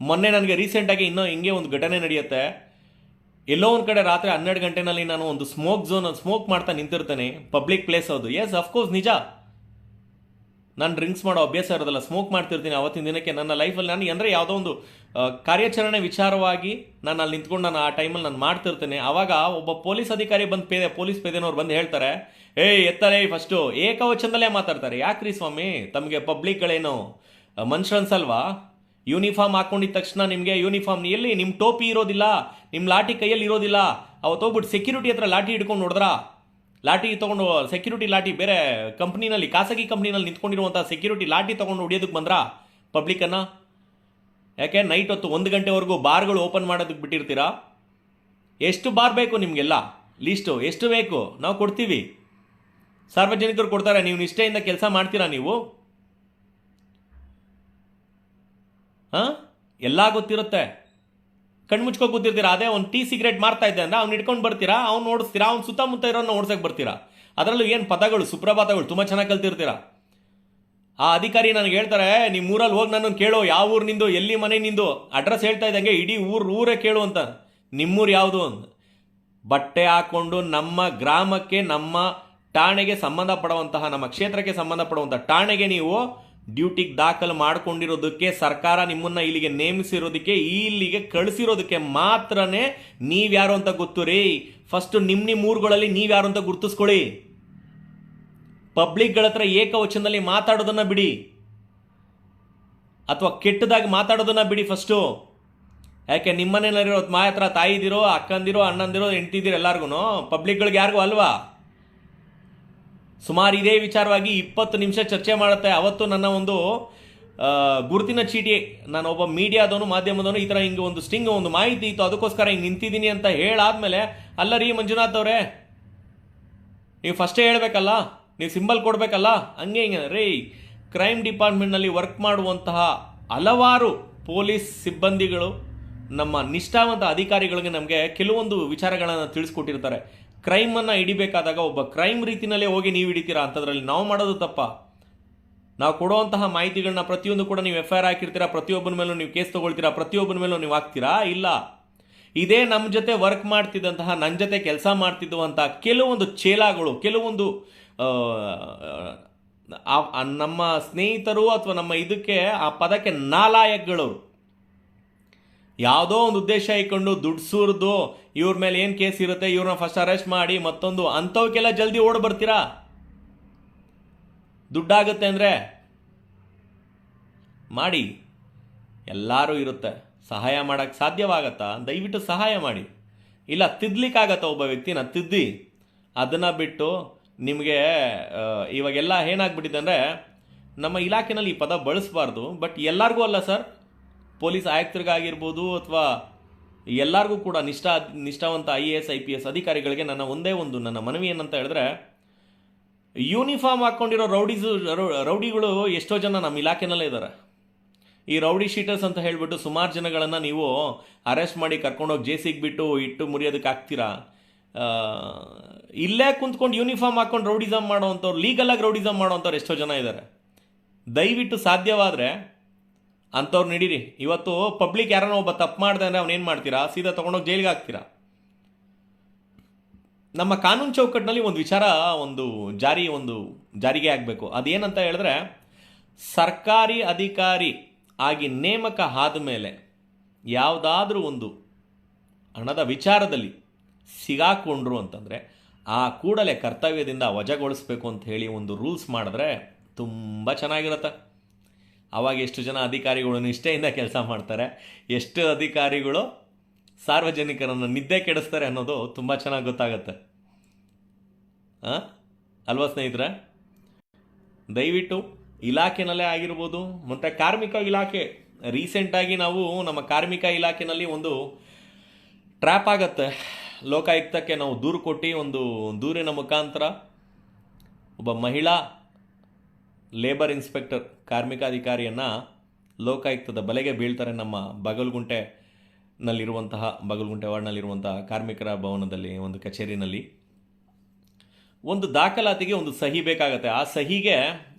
ಮೊನ್ನೆ ನನಗೆ ರೀಸೆಂಟಾಗಿ ಇನ್ನೂ ಹಿಂಗೆ ಒಂದು ಘಟನೆ ನಡೆಯುತ್ತೆ. ಎಲ್ಲೋ ಒಂದು ಕಡೆ ರಾತ್ರಿ ಹನ್ನೆರಡು ಗಂಟೆನಲ್ಲಿ ನಾನು ಒಂದು ಸ್ಮೋಕ್ ಝೋನ್ ಸ್ಮೋಕ್ ಮಾಡ್ತಾ ನಿಂತಿರ್ತೇನೆ. ಪಬ್ಲಿಕ್ ಪ್ಲೇಸ್ ಅದು. ಎಸ್ ಅಫ್ಕೋರ್ಸ್ ನಿಜ. ನಾನು ಡ್ರಿಂಕ್ಸ್ ಮಾಡೋ ಅಭ್ಯಾಸ ಇರೋದಲ್ಲ ಸ್ಮೋಕ್ ಮಾಡ್ತಿರ್ತೀನಿ. ಅವತ್ತಿನ ದಿನಕ್ಕೆ ನನ್ನ ಲೈಫಲ್ಲಿ ನಾನು ಅಂದರೆ ಯಾವುದೋ ಒಂದು ಕಾರ್ಯಾಚರಣೆ ವಿಚಾರವಾಗಿ ನಾನು ಅಲ್ಲಿ ನಿಂತ್ಕೊಂಡು ನಾನು ಆ ಟೈಮಲ್ಲಿ ನಾನು ಮಾಡ್ತಿರ್ತೇನೆ. ಆವಾಗ ಒಬ್ಬ ಪೊಲೀಸ್ ಅಧಿಕಾರಿ ಬಂದು ಪೇದೆ, ಪೊಲೀಸ್ ಪೇದೆನವ್ರು ಬಂದು ಹೇಳ್ತಾರೆ, ಏಯ್ ಎತ್ತಲೇ ಫಸ್ಟು ಏಕವಚನದಲ್ಲೇ ಮಾತಾಡ್ತಾರೆ. ಯಾಕ್ರಿ ಸ್ವಾಮಿ? ತಮಗೆ ಪಬ್ಲಿಕ್ಗಳೇನು ಮನುಷ್ಯ ಅನ್ಸಲ್ವಾ ಯೂನಿಫಾರ್ಮ್ ಹಾಕೊಂಡಿದ ತಕ್ಷಣ ನಿಮಗೆ ಯೂನಿಫಾರ್ಮ್ ಎಲ್ಲಿ? ನಿಮ್ಮ ಟೋಪಿ ಇರೋದಿಲ್ಲ ನಿಮ್ಮ ಲಾಠಿ ಕೈಯಲ್ಲಿ ಇರೋದಿಲ್ಲ. ಅವತ್ತು ಹೋಗ್ಬಿಟ್ಟು ಸೆಕ್ಯೂರಿಟಿ ಹತ್ರ ಲಾಠಿ ಹಿಡ್ಕೊಂಡು ನೋಡಿದ್ರಾ ಲಾಠಿ ತೊಗೊಂಡು ಸೆಕ್ಯೂರಿಟಿ ಲಾಠಿ ಬೇರೆ ಕಂಪ್ನಿನಲ್ಲಿ ಖಾಸಗಿ ಕಂಪ್ನಿನಲ್ಲಿ ನಿಂತ್ಕೊಂಡಿರುವಂಥ ಸೆಕ್ಯೂರಿಟಿ ಲಾಠಿ ತೊಗೊಂಡು ಹೊಡಿಯೋದಕ್ಕೆ ಬಂದ್ರಾ? ಪಬ್ಲಿಕನ್ನು ಯಾಕೆ ನೈಟ್ ಹೊತ್ತು ಒಂದು ಗಂಟೆವರೆಗೂ ಬಾರ್ಗಳು ಓಪನ್ ಮಾಡೋದಕ್ಕೆ ಬಿಟ್ಟಿರ್ತೀರಾ? ಎಷ್ಟು ಬಾರ್ ಬೇಕು ನಿಮಗೆಲ್ಲ? ಲೀಸ್ಟು, ಎಷ್ಟು ಬೇಕು? ನಾವು ಕೊಡ್ತೀವಿ. ಸಾರ್ವಜನಿಕರು ಕೊಡ್ತಾರೆ, ನೀವು ನಿಷ್ಠೆಯಿಂದ ಕೆಲಸ ಮಾಡ್ತೀರಾ ನೀವು? ಹಾಂ? ಎಲ್ಲ ಗೊತ್ತಿರುತ್ತೆ. ಕಣ್ಮುಚ್ಕೋ ಕೂತಿರ್ತೀರಾ? ಅದೇ ಒಂದು ಟೀ ಸಿಗರೇಟ್ ಮಾರ್ತಾ ಇದ್ದೆ ಅಂದ್ರೆ ಅವ್ನು ಇಟ್ಕೊಂಡು ಬರ್ತೀರಾ? ಅವ್ನು ಓಡಿಸ್ತೀರಾ ಅವ್ನು ಸುತ್ತಮುತ್ತ ಇರೋನ್ನ ಓಡ್ಸೋಕೆ ಬರ್ತೀರಾ? ಅದರಲ್ಲೂ ಏನು ಪದಗಳು, ಸುಪ್ರಭಾತಗಳು, ತುಂಬ ಚೆನ್ನಾಗಿ ಕಲ್ತಿರ್ತೀರಾ? ಆ ಅಧಿಕಾರಿ ನನಗೆ ಹೇಳ್ತಾರೆ ನಿಮ್ಮ ಊರಲ್ಲಿ ಹೋಗಿ ನನ್ನನ್ನು ಕೇಳು, ಯಾವ ಊರು ನಿಂದು, ಎಲ್ಲಿ ಮನೆ ನಿಂದು, ಅಡ್ರೆಸ್ ಹೇಳ್ತಾ ಇದ್ದಂಗೆ ಇಡೀ ಊರು, ಊರೇ ಕೇಳು ಅಂತ ನಿಮ್ಮೂರು ಯಾವುದು? ಅಂತ ಬಟ್ಟೆ ಹಾಕೊಂಡು ನಮ್ಮ ಗ್ರಾಮಕ್ಕೆ, ನಮ್ಮ ಠಾಣೆಗೆ ಸಂಬಂಧಪಡುವಂತಹ, ನಮ್ಮ ಕ್ಷೇತ್ರಕ್ಕೆ ಸಂಬಂಧಪಡುವಂತಹ ಠಾಣೆಗೆ ನೀವು ಡ್ಯೂಟಿಗೆ ದಾಖಲು ಮಾಡಿಕೊಂಡಿರೋದಕ್ಕೆ, ಸರ್ಕಾರ ನಿಮ್ಮನ್ನ ಇಲ್ಲಿಗೆ ನೇಮಿಸಿರೋದಕ್ಕೆ, ಇಲ್ಲಿಗೆ ಕಳಿಸಿರೋದಕ್ಕೆ ಮಾತ್ರನೇ ನೀವ್ಯಾರು ಅಂತ ಗೊತ್ತು ರೀ ಫಸ್ಟ್ ನಿಮ್ಮ ನಿಮ್ಮ ಊರುಗಳಲ್ಲಿ ನೀವ್ಯಾರು ಅಂತ ಗುರ್ತಿಸ್ಕೊಳ್ಳಿ. ಪಬ್ಲಿಕ್ಗಳ ಹತ್ರ ಏಕವಚನದಲ್ಲಿ ಮಾತಾಡೋದನ್ನ ಬಿಡಿ. ಅಥವಾ ಕೆಟ್ಟದಾಗಿ ಮಾತಾಡೋದನ್ನ ಬಿಡಿ ಫಸ್ಟು. ಯಾಕೆ ನಿಮ್ಮನೇಲಿರೋ ಮಾ ಹತ್ರ ತಾಯಿದಿರೋ, ಅಕ್ಕಂದಿರೋ, ಅಣ್ಣಂದಿರೋ ಹೆಂಡ್ತಿದ್ದೀರೋ ಎಲ್ಲಾರ್ಗು ಪಬ್ಲಿಕ್ಗಳಿಗೆ ಯಾರಿಗೂ ಅಲ್ವಾ? ಸುಮಾರು ಇದೇ ವಿಚಾರವಾಗಿ ಇಪ್ಪತ್ತು ನಿಮಿಷ ಚರ್ಚೆ ಮಾಡುತ್ತೆ. ಅವತ್ತು ನನ್ನ ಒಂದು ಗುರುತಿನ ಚೀಟಿ ನಾನು ಒಬ್ಬ ಮೀಡಿಯಾದವನು, ಮಾಧ್ಯಮದವನು, ಈ ಥರ ಹಿಂಗೆ ಒಂದು ಸ್ಟಿಂಗ್, ಒಂದು ಮಾಹಿತಿ ಇತ್ತು. ಅದಕ್ಕೋಸ್ಕರ ಹಿಂಗೆ ನಿಂತಿದ್ದೀನಿ ಅಂತ ಹೇಳಾದ್ಮೇಲೆ ಅಲ್ಲ ರೀ ಮಂಜುನಾಥ್ ಅವರೇ, ನೀವು ಫಸ್ಟೇ ಹೇಳಬೇಕಲ್ಲ? ನೀವು ಸಿಂಬಲ್ ಕೊಡಬೇಕಲ್ಲ? ಹಂಗೆ ಹಿಂಗೆ. ರೀ ಕ್ರೈಮ್ ಡಿಪಾರ್ಟ್ಮೆಂಟ್ನಲ್ಲಿ ವರ್ಕ್ ಮಾಡುವಂತಹ ಹಲವಾರು ಪೊಲೀಸ್ ಸಿಬ್ಬಂದಿಗಳು ನಮ್ಮ ನಿಷ್ಠಾವಂತ ಅಧಿಕಾರಿಗಳಿಗೆ ನಮಗೆ ಕೆಲವೊಂದು ವಿಚಾರಗಳನ್ನು ತಿಳಿಸ್ಕೊಟ್ಟಿರ್ತಾರೆ. ಕ್ರೈಮನ್ನು ಹಿಡಿಬೇಕಾದಾಗ ಒಬ್ಬ ಕ್ರೈಮ್ ರೀತಿಯಲ್ಲೇ ಹೋಗಿ ನೀವು ಹಿಡಿತೀರಾ? ಅಂಥದ್ರಲ್ಲಿ ನಾವು ಮಾಡೋದು ತಪ್ಪ. ನಾವು ಕೊಡುವಂತಹ ಮಾಹಿತಿಗಳನ್ನ ಪ್ರತಿಯೊಂದು ಕೂಡ ನೀವು ಎಫ್ ಐ ಆರ್ ಹಾಕಿರ್ತೀರಾ? ಪ್ರತಿಯೊಬ್ಬನ ಮೇಲೂ ನೀವು ಕೇಸ್ ತೊಗೊಳ್ತೀರಾ? ಪ್ರತಿಯೊಬ್ಬನ ಮೇಲೂ ನೀವು ಹಾಕ್ತೀರಾ? ಇಲ್ಲ. ಇದೇ ನಮ್ಮ ಜೊತೆ ವರ್ಕ್ ಮಾಡ್ತಿದ್ದಂತಹ ನನ್ನ ಜೊತೆ ಕೆಲಸ ಮಾಡ್ತಿದ್ದುವಂತಹ ಕೆಲವೊಂದು ಚೇಲಾಗಳು ಕೆಲವೊಂದು ನಮ್ಮ ಸ್ನೇಹಿತರು ಅಥವಾ ನಮ್ಮ ಇದಕ್ಕೆ ಆ ಪದಕ್ಕೆ ನಾಲಾಯಕ್ಗಳವರು ಯಾವುದೋ ಒಂದು ಉದ್ದೇಶ ಇಟ್ಕೊಂಡು ದುಡ್ಡು ಸುರಿದು ಇವ್ರ ಮೇಲೆ ಏನು ಕೇಸ್ ಇರುತ್ತೆ ಇವ್ರನ್ನ ಫಸ್ಟ್ ಅರೆಸ್ಟ್ ಮಾಡಿ ಮತ್ತೊಂದು ಅಂಥವಕ್ಕೆಲ್ಲ ಜಲ್ದಿ ಓಡ್ ಬರ್ತೀರಾ? ದುಡ್ಡಾಗುತ್ತೆ ಅಂದರೆ? ಮಾಡಿ. ಎಲ್ಲರೂ ಇರುತ್ತೆ. ಸಹಾಯ ಮಾಡೋಕ್ಕೆ ಸಾಧ್ಯವಾಗತ್ತಾ? ದಯವಿಟ್ಟು ಸಹಾಯ ಮಾಡಿ. ಇಲ್ಲ, ತಿದ್ಲಿಕ್ಕಾಗತ್ತಾ ಒಬ್ಬ ವ್ಯಕ್ತಿನ? ತಿದ್ದಿ. ಅದನ್ನು ಬಿಟ್ಟು ನಿಮಗೆ ಇವಾಗೆಲ್ಲ ಏನಾಗ್ಬಿಟ್ಟಿದೆ ಅಂದರೆ ನಮ್ಮ ಇಲಾಖೆನಲ್ಲಿ ಈ ಪದ ಬಳಸಬಾರ್ದು, ಬಟ್ ಎಲ್ಲರಿಗೂ ಅಲ್ಲ ಸರ್. ಪೊಲೀಸ್ ಆಯುಕ್ತರಿಗಾಗಿರ್ಬೋದು ಅಥವಾ ಎಲ್ಲರಿಗೂ ಕೂಡ ನಿಷ್ಠಾ, ನಿಷ್ಠಾವಂತ I A S, I P S ಅಧಿಕಾರಿಗಳಿಗೆ ನನ್ನ ಒಂದೇ ಒಂದು, ನನ್ನ ಮನವಿ ಏನಂತ ಹೇಳಿದ್ರೆ, ಯೂನಿಫಾರ್ಮ್ ಹಾಕ್ಕೊಂಡಿರೋ ರೌಡೀಸು ರೌಡಿಗಳು ಎಷ್ಟೋ ಜನ ನಮ್ಮ ಇಲಾಖೆನಲ್ಲೇ ಇದ್ದಾರೆ ಈ ರೌಡಿ ಶೀಟರ್ಸ್ ಅಂತ ಹೇಳಿಬಿಟ್ಟು ಸುಮಾರು ಜನಗಳನ್ನು ನೀವು ಅರೆಸ್ಟ್ ಮಾಡಿ ಕರ್ಕೊಂಡೋಗಿ ಜೇಸಿಗೆ ಬಿಟ್ಟು, ಇಟ್ಟು ಮುರಿಯೋದಕ್ಕೆ ಆಗ್ತೀರಾ ಇಲ್ಲೇ ಕುಂತ್ಕೊಂಡು ಯೂನಿಫಾರ್ಮ್ ಹಾಕ್ಕೊಂಡು ರೌಡಿಸಮ್ ಮಾಡೋವಂಥವ್ರು ಲೀಗಲಾಗಿ ರೌಡಿಸಮ್ ಮಾಡೋವಂಥವ್ರು ಎಷ್ಟೋ ಜನ ಇದ್ದಾರೆ. ದಯವಿಟ್ಟು ಸಾಧ್ಯವಾದರೆ ಅಂಥವ್ರು ನಡೀರಿ ಇವತ್ತು ಪಬ್ಲಿಕ್ ಯಾರನ್ನೋ ಒಬ್ಬ ತಪ್ಪು ಮಾಡಿದೆ ಅಂದರೆ ಅವ್ನೇನು ಮಾಡ್ತೀರಾ? ಸೀದಾ ತೊಗೊಂಡೋಗಿ ಜೈಲಿಗೆ ಹಾಕ್ತೀರಾ? ನಮ್ಮ ಕಾನೂನು ಚೌಕಟ್ಟಿನಲ್ಲಿ ಒಂದು ವಿಚಾರ, ಒಂದು ಜಾರಿ, ಒಂದು ಜಾರಿಗೆ ಆಗಬೇಕು. ಅದೇನಂತ ಹೇಳಿದ್ರೆ, ಸರ್ಕಾರಿ ಅಧಿಕಾರಿ ಆಗಿ ನೇಮಕ ಆದ ಮೇಲೆ ಯಾವುದಾದ್ರೂ ಒಂದು ಹಣದ ವಿಚಾರದಲ್ಲಿ ಸಿಗಾಕೊಂಡ್ರು ಅಂತಂದರೆ ಆ ಕೂಡಲೇ ಕರ್ತವ್ಯದಿಂದ ವಜಾಗೊಳಿಸ್ಬೇಕು ಅಂತ ಹೇಳಿ ಒಂದು ರೂಲ್ಸ್ ಮಾಡಿದ್ರೆ ತುಂಬ ಚೆನ್ನಾಗಿರುತ್ತೆ. ಆವಾಗ ಎಷ್ಟು ಜನ ಅಧಿಕಾರಿಗಳು ನಿಷ್ಠೆಯಿಂದ ಕೆಲಸ ಮಾಡ್ತಾರೆ, ಎಷ್ಟು ಅಧಿಕಾರಿಗಳು ಸಾರ್ವಜನಿಕರನ್ನು ನಿದ್ದೆ ಕೆಡಿಸ್ತಾರೆ ಅನ್ನೋದು ತುಂಬ ಚೆನ್ನಾಗಿ ಗೊತ್ತಾಗುತ್ತೆ? ಅಲ್ವಾ ಸ್ನೇಹಿತರೆ? ದಯವಿಟ್ಟು ಇಲಾಖೆನಲ್ಲೇ ಆಗಿರ್ಬೋದು, ಮತ್ತು ಕಾರ್ಮಿಕ ಇಲಾಖೆ. ರೀಸೆಂಟಾಗಿ ನಾವು ನಮ್ಮ ಕಾರ್ಮಿಕ ಇಲಾಖೆನಲ್ಲಿ ಒಂದು ಟ್ರ್ಯಾಪ್ ಆಗತ್ತೆ. ಲೋಕಾಯುಕ್ತಕ್ಕೆ ನಾವು ದೂರು ಕೊಟ್ಟು ಒಂದು ದೂರಿನ ಮುಖಾಂತರ ಒಬ್ಬ ಮಹಿಳಾ ಲೇಬರ್ ಇನ್ಸ್ಪೆಕ್ಟರ್, ಕಾರ್ಮಿಕಾಧಿಕಾರಿಯನ್ನು ಲೋಕಾಯುಕ್ತದ ಬಲೆಗೆ ಬೀಳ್ತಾರೆ ನಮ್ಮ ಬಗಲ್ಗುಂಟೆನಲ್ಲಿರುವಂತಹ, ಬಗಲ್ಗುಂಟೆ ವಾರ್ಡ್ನಲ್ಲಿರುವಂತಹ ಕಾರ್ಮಿಕರ ಭವನದಲ್ಲಿ, ಒಂದು ಕಚೇರಿನಲ್ಲಿ. ಒಂದು ದಾಖಲಾತಿಗೆ ಒಂದು ಸಹಿ ಬೇಕಾಗತ್ತೆ. ಆ ಸಹಿಗೆ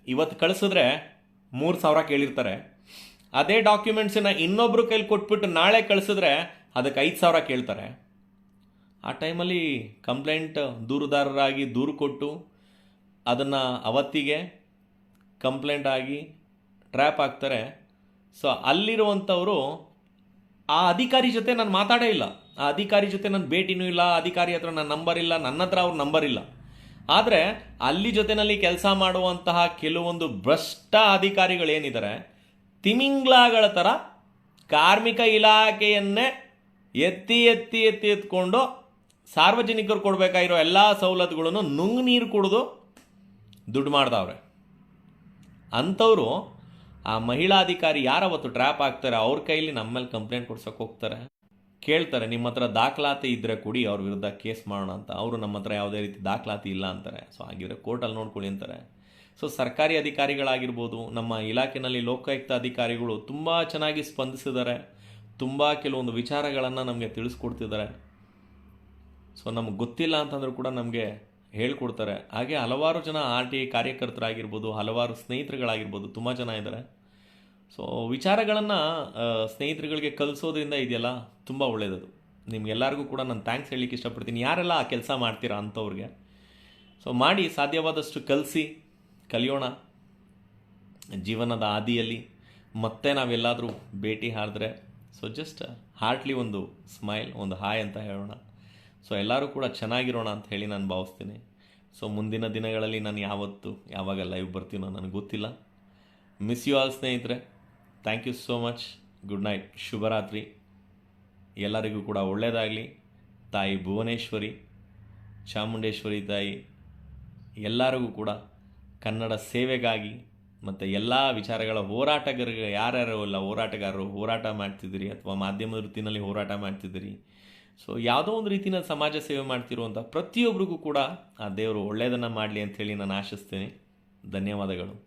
ಇವತ್ತು ಕಳಿಸಿದ್ರೆ ಮೂರು ಸಾವಿರ ಕೇಳಿರ್ತಾರೆ. ಅದೇ ಡಾಕ್ಯುಮೆಂಟ್ಸನ್ನ ಇನ್ನೊಬ್ರು ಕೈಲಿ ಕೊಟ್ಬಿಟ್ಟು ನಾಳೆ ಕಳಿಸಿದ್ರೆ ಅದಕ್ಕೆ ಐದು ಸಾವಿರ ಕೇಳ್ತಾರೆ. ಆ ಟೈಮಲ್ಲಿ ಕಂಪ್ಲೇಂಟ್ ದೂರುದಾರರಾಗಿ ದೂರು ಕೊಟ್ಟು ಅದನ್ನು ಅವತ್ತಿಗೆ ಕಂಪ್ಲೇಂಟ್ ಆಗಿ ಟ್ರ್ಯಾಪ್ ಆಗ್ತಾರೆ. ಸೊ ಅಲ್ಲಿರುವಂಥವರು ಆ ಅಧಿಕಾರಿ ಜೊತೆ ನಾನು ಮಾತಾಡೇ ಇಲ್ಲ. ಆ ಅಧಿಕಾರಿ ಜೊತೆ ನನ್ನ ಭೇಟಿನೂ ಇಲ್ಲ ಅಧಿಕಾರಿ ಹತ್ರ ನನ್ನ ನಂಬರ್ ಇಲ್ಲ, ನನ್ನ ಹತ್ರ ಅವ್ರ ನಂಬರ್ ಇಲ್ಲ. ಆದರೆ ಅಲ್ಲಿ ಜೊತೆನಲ್ಲಿ ಕೆಲಸ ಮಾಡುವಂತಹ ಕೆಲವೊಂದು ಭ್ರಷ್ಟ ಅಧಿಕಾರಿಗಳೇನಿದ್ದಾರೆ ತಿಮಿಂಗ್ಲಾಗಳ ಥರ ಕಾರ್ಮಿಕ ಇಲಾಖೆಯನ್ನೇ ಎತ್ತಿ ಎತ್ತಿ ಎತ್ತಿ, ಎತ್ಕೊಂಡು ಸಾರ್ವಜನಿಕರು ಕೊಡಬೇಕಾಗಿರೋ ಎಲ್ಲ ಸವಲತ್ತುಗಳನ್ನು ನುಂಗು ನೀರು ಕುಡಿದು ದುಡ್ಡು ಮಾಡ್ದವ್ರೆ. ಅಂಥವರು ಆ ಮಹಿಳಾ ಅಧಿಕಾರಿ ಯಾರವತ್ತು ಟ್ರ್ಯಾಪ್ ಆಗ್ತಾರೆ, ಅವ್ರ ಕೈಲಿ ನಮ್ಮಲ್ಲಿ ಮೇಲೆ ಕಂಪ್ಲೇಂಟ್ ಕೊಡ್ಸೋಕೆ ಹೋಗ್ತಾರೆ, ಕೇಳ್ತಾರೆ, ನಿಮ್ಮ ಹತ್ರ ದಾಖಲಾತಿ ಇದ್ದರೆ ಕೊಡಿ, ಅವ್ರ ವಿರುದ್ಧ ಕೇಸ್ ಮಾಡೋಣ ಅಂತ. ಅವರು ನಮ್ಮ ಹತ್ರ ಯಾವುದೇ ರೀತಿ ದಾಖಲಾತಿ ಇಲ್ಲ ಅಂತಾರೆ. ಸೊ ಹಾಗಿದ್ರೆ ಕೋರ್ಟಲ್ಲಿ ನೋಡ್ಕೊಳ್ಳಿ ಅಂತಾರೆ. ಸೊ ಸರ್ಕಾರಿ ಅಧಿಕಾರಿಗಳಾಗಿರ್ಬೋದು, ನಮ್ಮ ಇಲಾಖೆಯಲ್ಲಿ ಲೋಕಾಯುಕ್ತ ಅಧಿಕಾರಿಗಳು ತುಂಬ ಚೆನ್ನಾಗಿ ಸ್ಪಂದಿಸಿದ್ದಾರೆ. ತುಂಬ ಕೆಲವೊಂದು ವಿಚಾರಗಳನ್ನು ನಮಗೆ ತಿಳಿಸ್ಕೊಡ್ತಿದ್ದಾರೆ. ಸೊ ನಮ್ಗೆ ಗೊತ್ತಿಲ್ಲ ಅಂತಂದ್ರೂ ಕೂಡ ನಮಗೆ ಹೇಳ್ಕೊಡ್ತಾರೆ. ಹಾಗೆ ಹಲವಾರು ಜನ ಆರ್ ಟಿ ಕಾರ್ಯಕರ್ತರಾಗಿರ್ಬೋದು, ಹಲವಾರು ಸ್ನೇಹಿತರುಗಳಾಗಿರ್ಬೋದು, ತುಂಬ ಜನ ಇದ್ದಾರೆ ಸೊ ವಿಚಾರಗಳನ್ನು ಸ್ನೇಹಿತರುಗಳಿಗೆ ಕಲಿಸೋದ್ರಿಂದ ಇದೆಯಲ್ಲ, ತುಂಬ ಒಳ್ಳೆಯದು ನಿಮ್ಗೆಲ್ಲರಿಗೂ ಕೂಡ ನಾನು ಥ್ಯಾಂಕ್ಸ್ ಹೇಳಲಿಕ್ಕೆ ಇಷ್ಟಪಡ್ತೀನಿ. ಯಾರೆಲ್ಲ ಆ ಕೆಲಸ ಮಾಡ್ತೀರಾ ಅಂಥವ್ರಿಗೆ ಸೊ ಮಾಡಿ ಸಾಧ್ಯವಾದಷ್ಟು ಕಲಿಸಿ, ಕಲಿಯೋಣ. ಜೀವನದ ಆದಿಯಲ್ಲಿ ಮತ್ತೆ ನಾವೆಲ್ಲಾದರೂ ಭೇಟಿ ಹಾಡಿದ್ರೆ ಸೊ ಜಸ್ಟ್ ಹಾರ್ಟ್ಲಿ ಒಂದು ಸ್ಮೈಲ್ ಒಂದು ಹಾಯ್ ಅಂತ ಹೇಳೋಣ. ಸೊ ಎಲ್ಲರೂ ಕೂಡ ಚೆನ್ನಾಗಿರೋಣ ಅಂತ ಹೇಳಿ ನಾನು ಭಾವಿಸ್ತೀನಿ. ಸೊ ಮುಂದಿನ ದಿನಗಳಲ್ಲಿ ನಾನು ಯಾವತ್ತು, ಯಾವಾಗ ಲೈವ್ ಬರ್ತೀನೋ ನನಗೆ ಗೊತ್ತಿಲ್ಲ. ಮಿಸ್ ಯು ಆಲ್ ಸ್ನೇಹಿತರೆ. Thank you so much good night ಶುಭರಾತ್ರಿ. ಎಲ್ಲರಿಗೂ ಕೂಡ ಒಳ್ಳೆಯದಾಗಲಿ ತಾಯಿ ಭುವನೇಶ್ವರಿ, ಚಾಮುಂಡೇಶ್ವರಿ ತಾಯಿ, ಎಲ್ಲರಿಗೂ ಕೂಡ ಕನ್ನಡ ಸೇವೆಗಾಗಿ ಮತ್ತು ಎಲ್ಲ ವಿಚಾರಗಳ ಹೋರಾಟಗಾರ ಯಾರ್ಯಾರು ಎಲ್ಲ ಹೋರಾಟಗಾರರು ಹೋರಾಟ ಮಾಡ್ತಿದ್ದೀರಿ ಅಥವಾ ಮಾಧ್ಯಮ ವೃತ್ತಿನಲ್ಲಿ ಹೋರಾಟ ಮಾಡ್ತಿದ್ದೀರಿ ಸೊ ಯಾವುದೋ ಒಂದು ರೀತಿಯ ಸಮಾಜ ಸೇವೆ ಮಾಡ್ತಿರುವಂಥ ಪ್ರತಿಯೊಬ್ಬರಿಗೂ ಕೂಡ ಆ ದೇವರು ಒಳ್ಳೆಯದನ್ನು ಮಾಡಲಿ ಅಂಥೇಳಿ ನಾನು ಆಶಿಸ್ತೇನೆ. ಧನ್ಯವಾದಗಳು.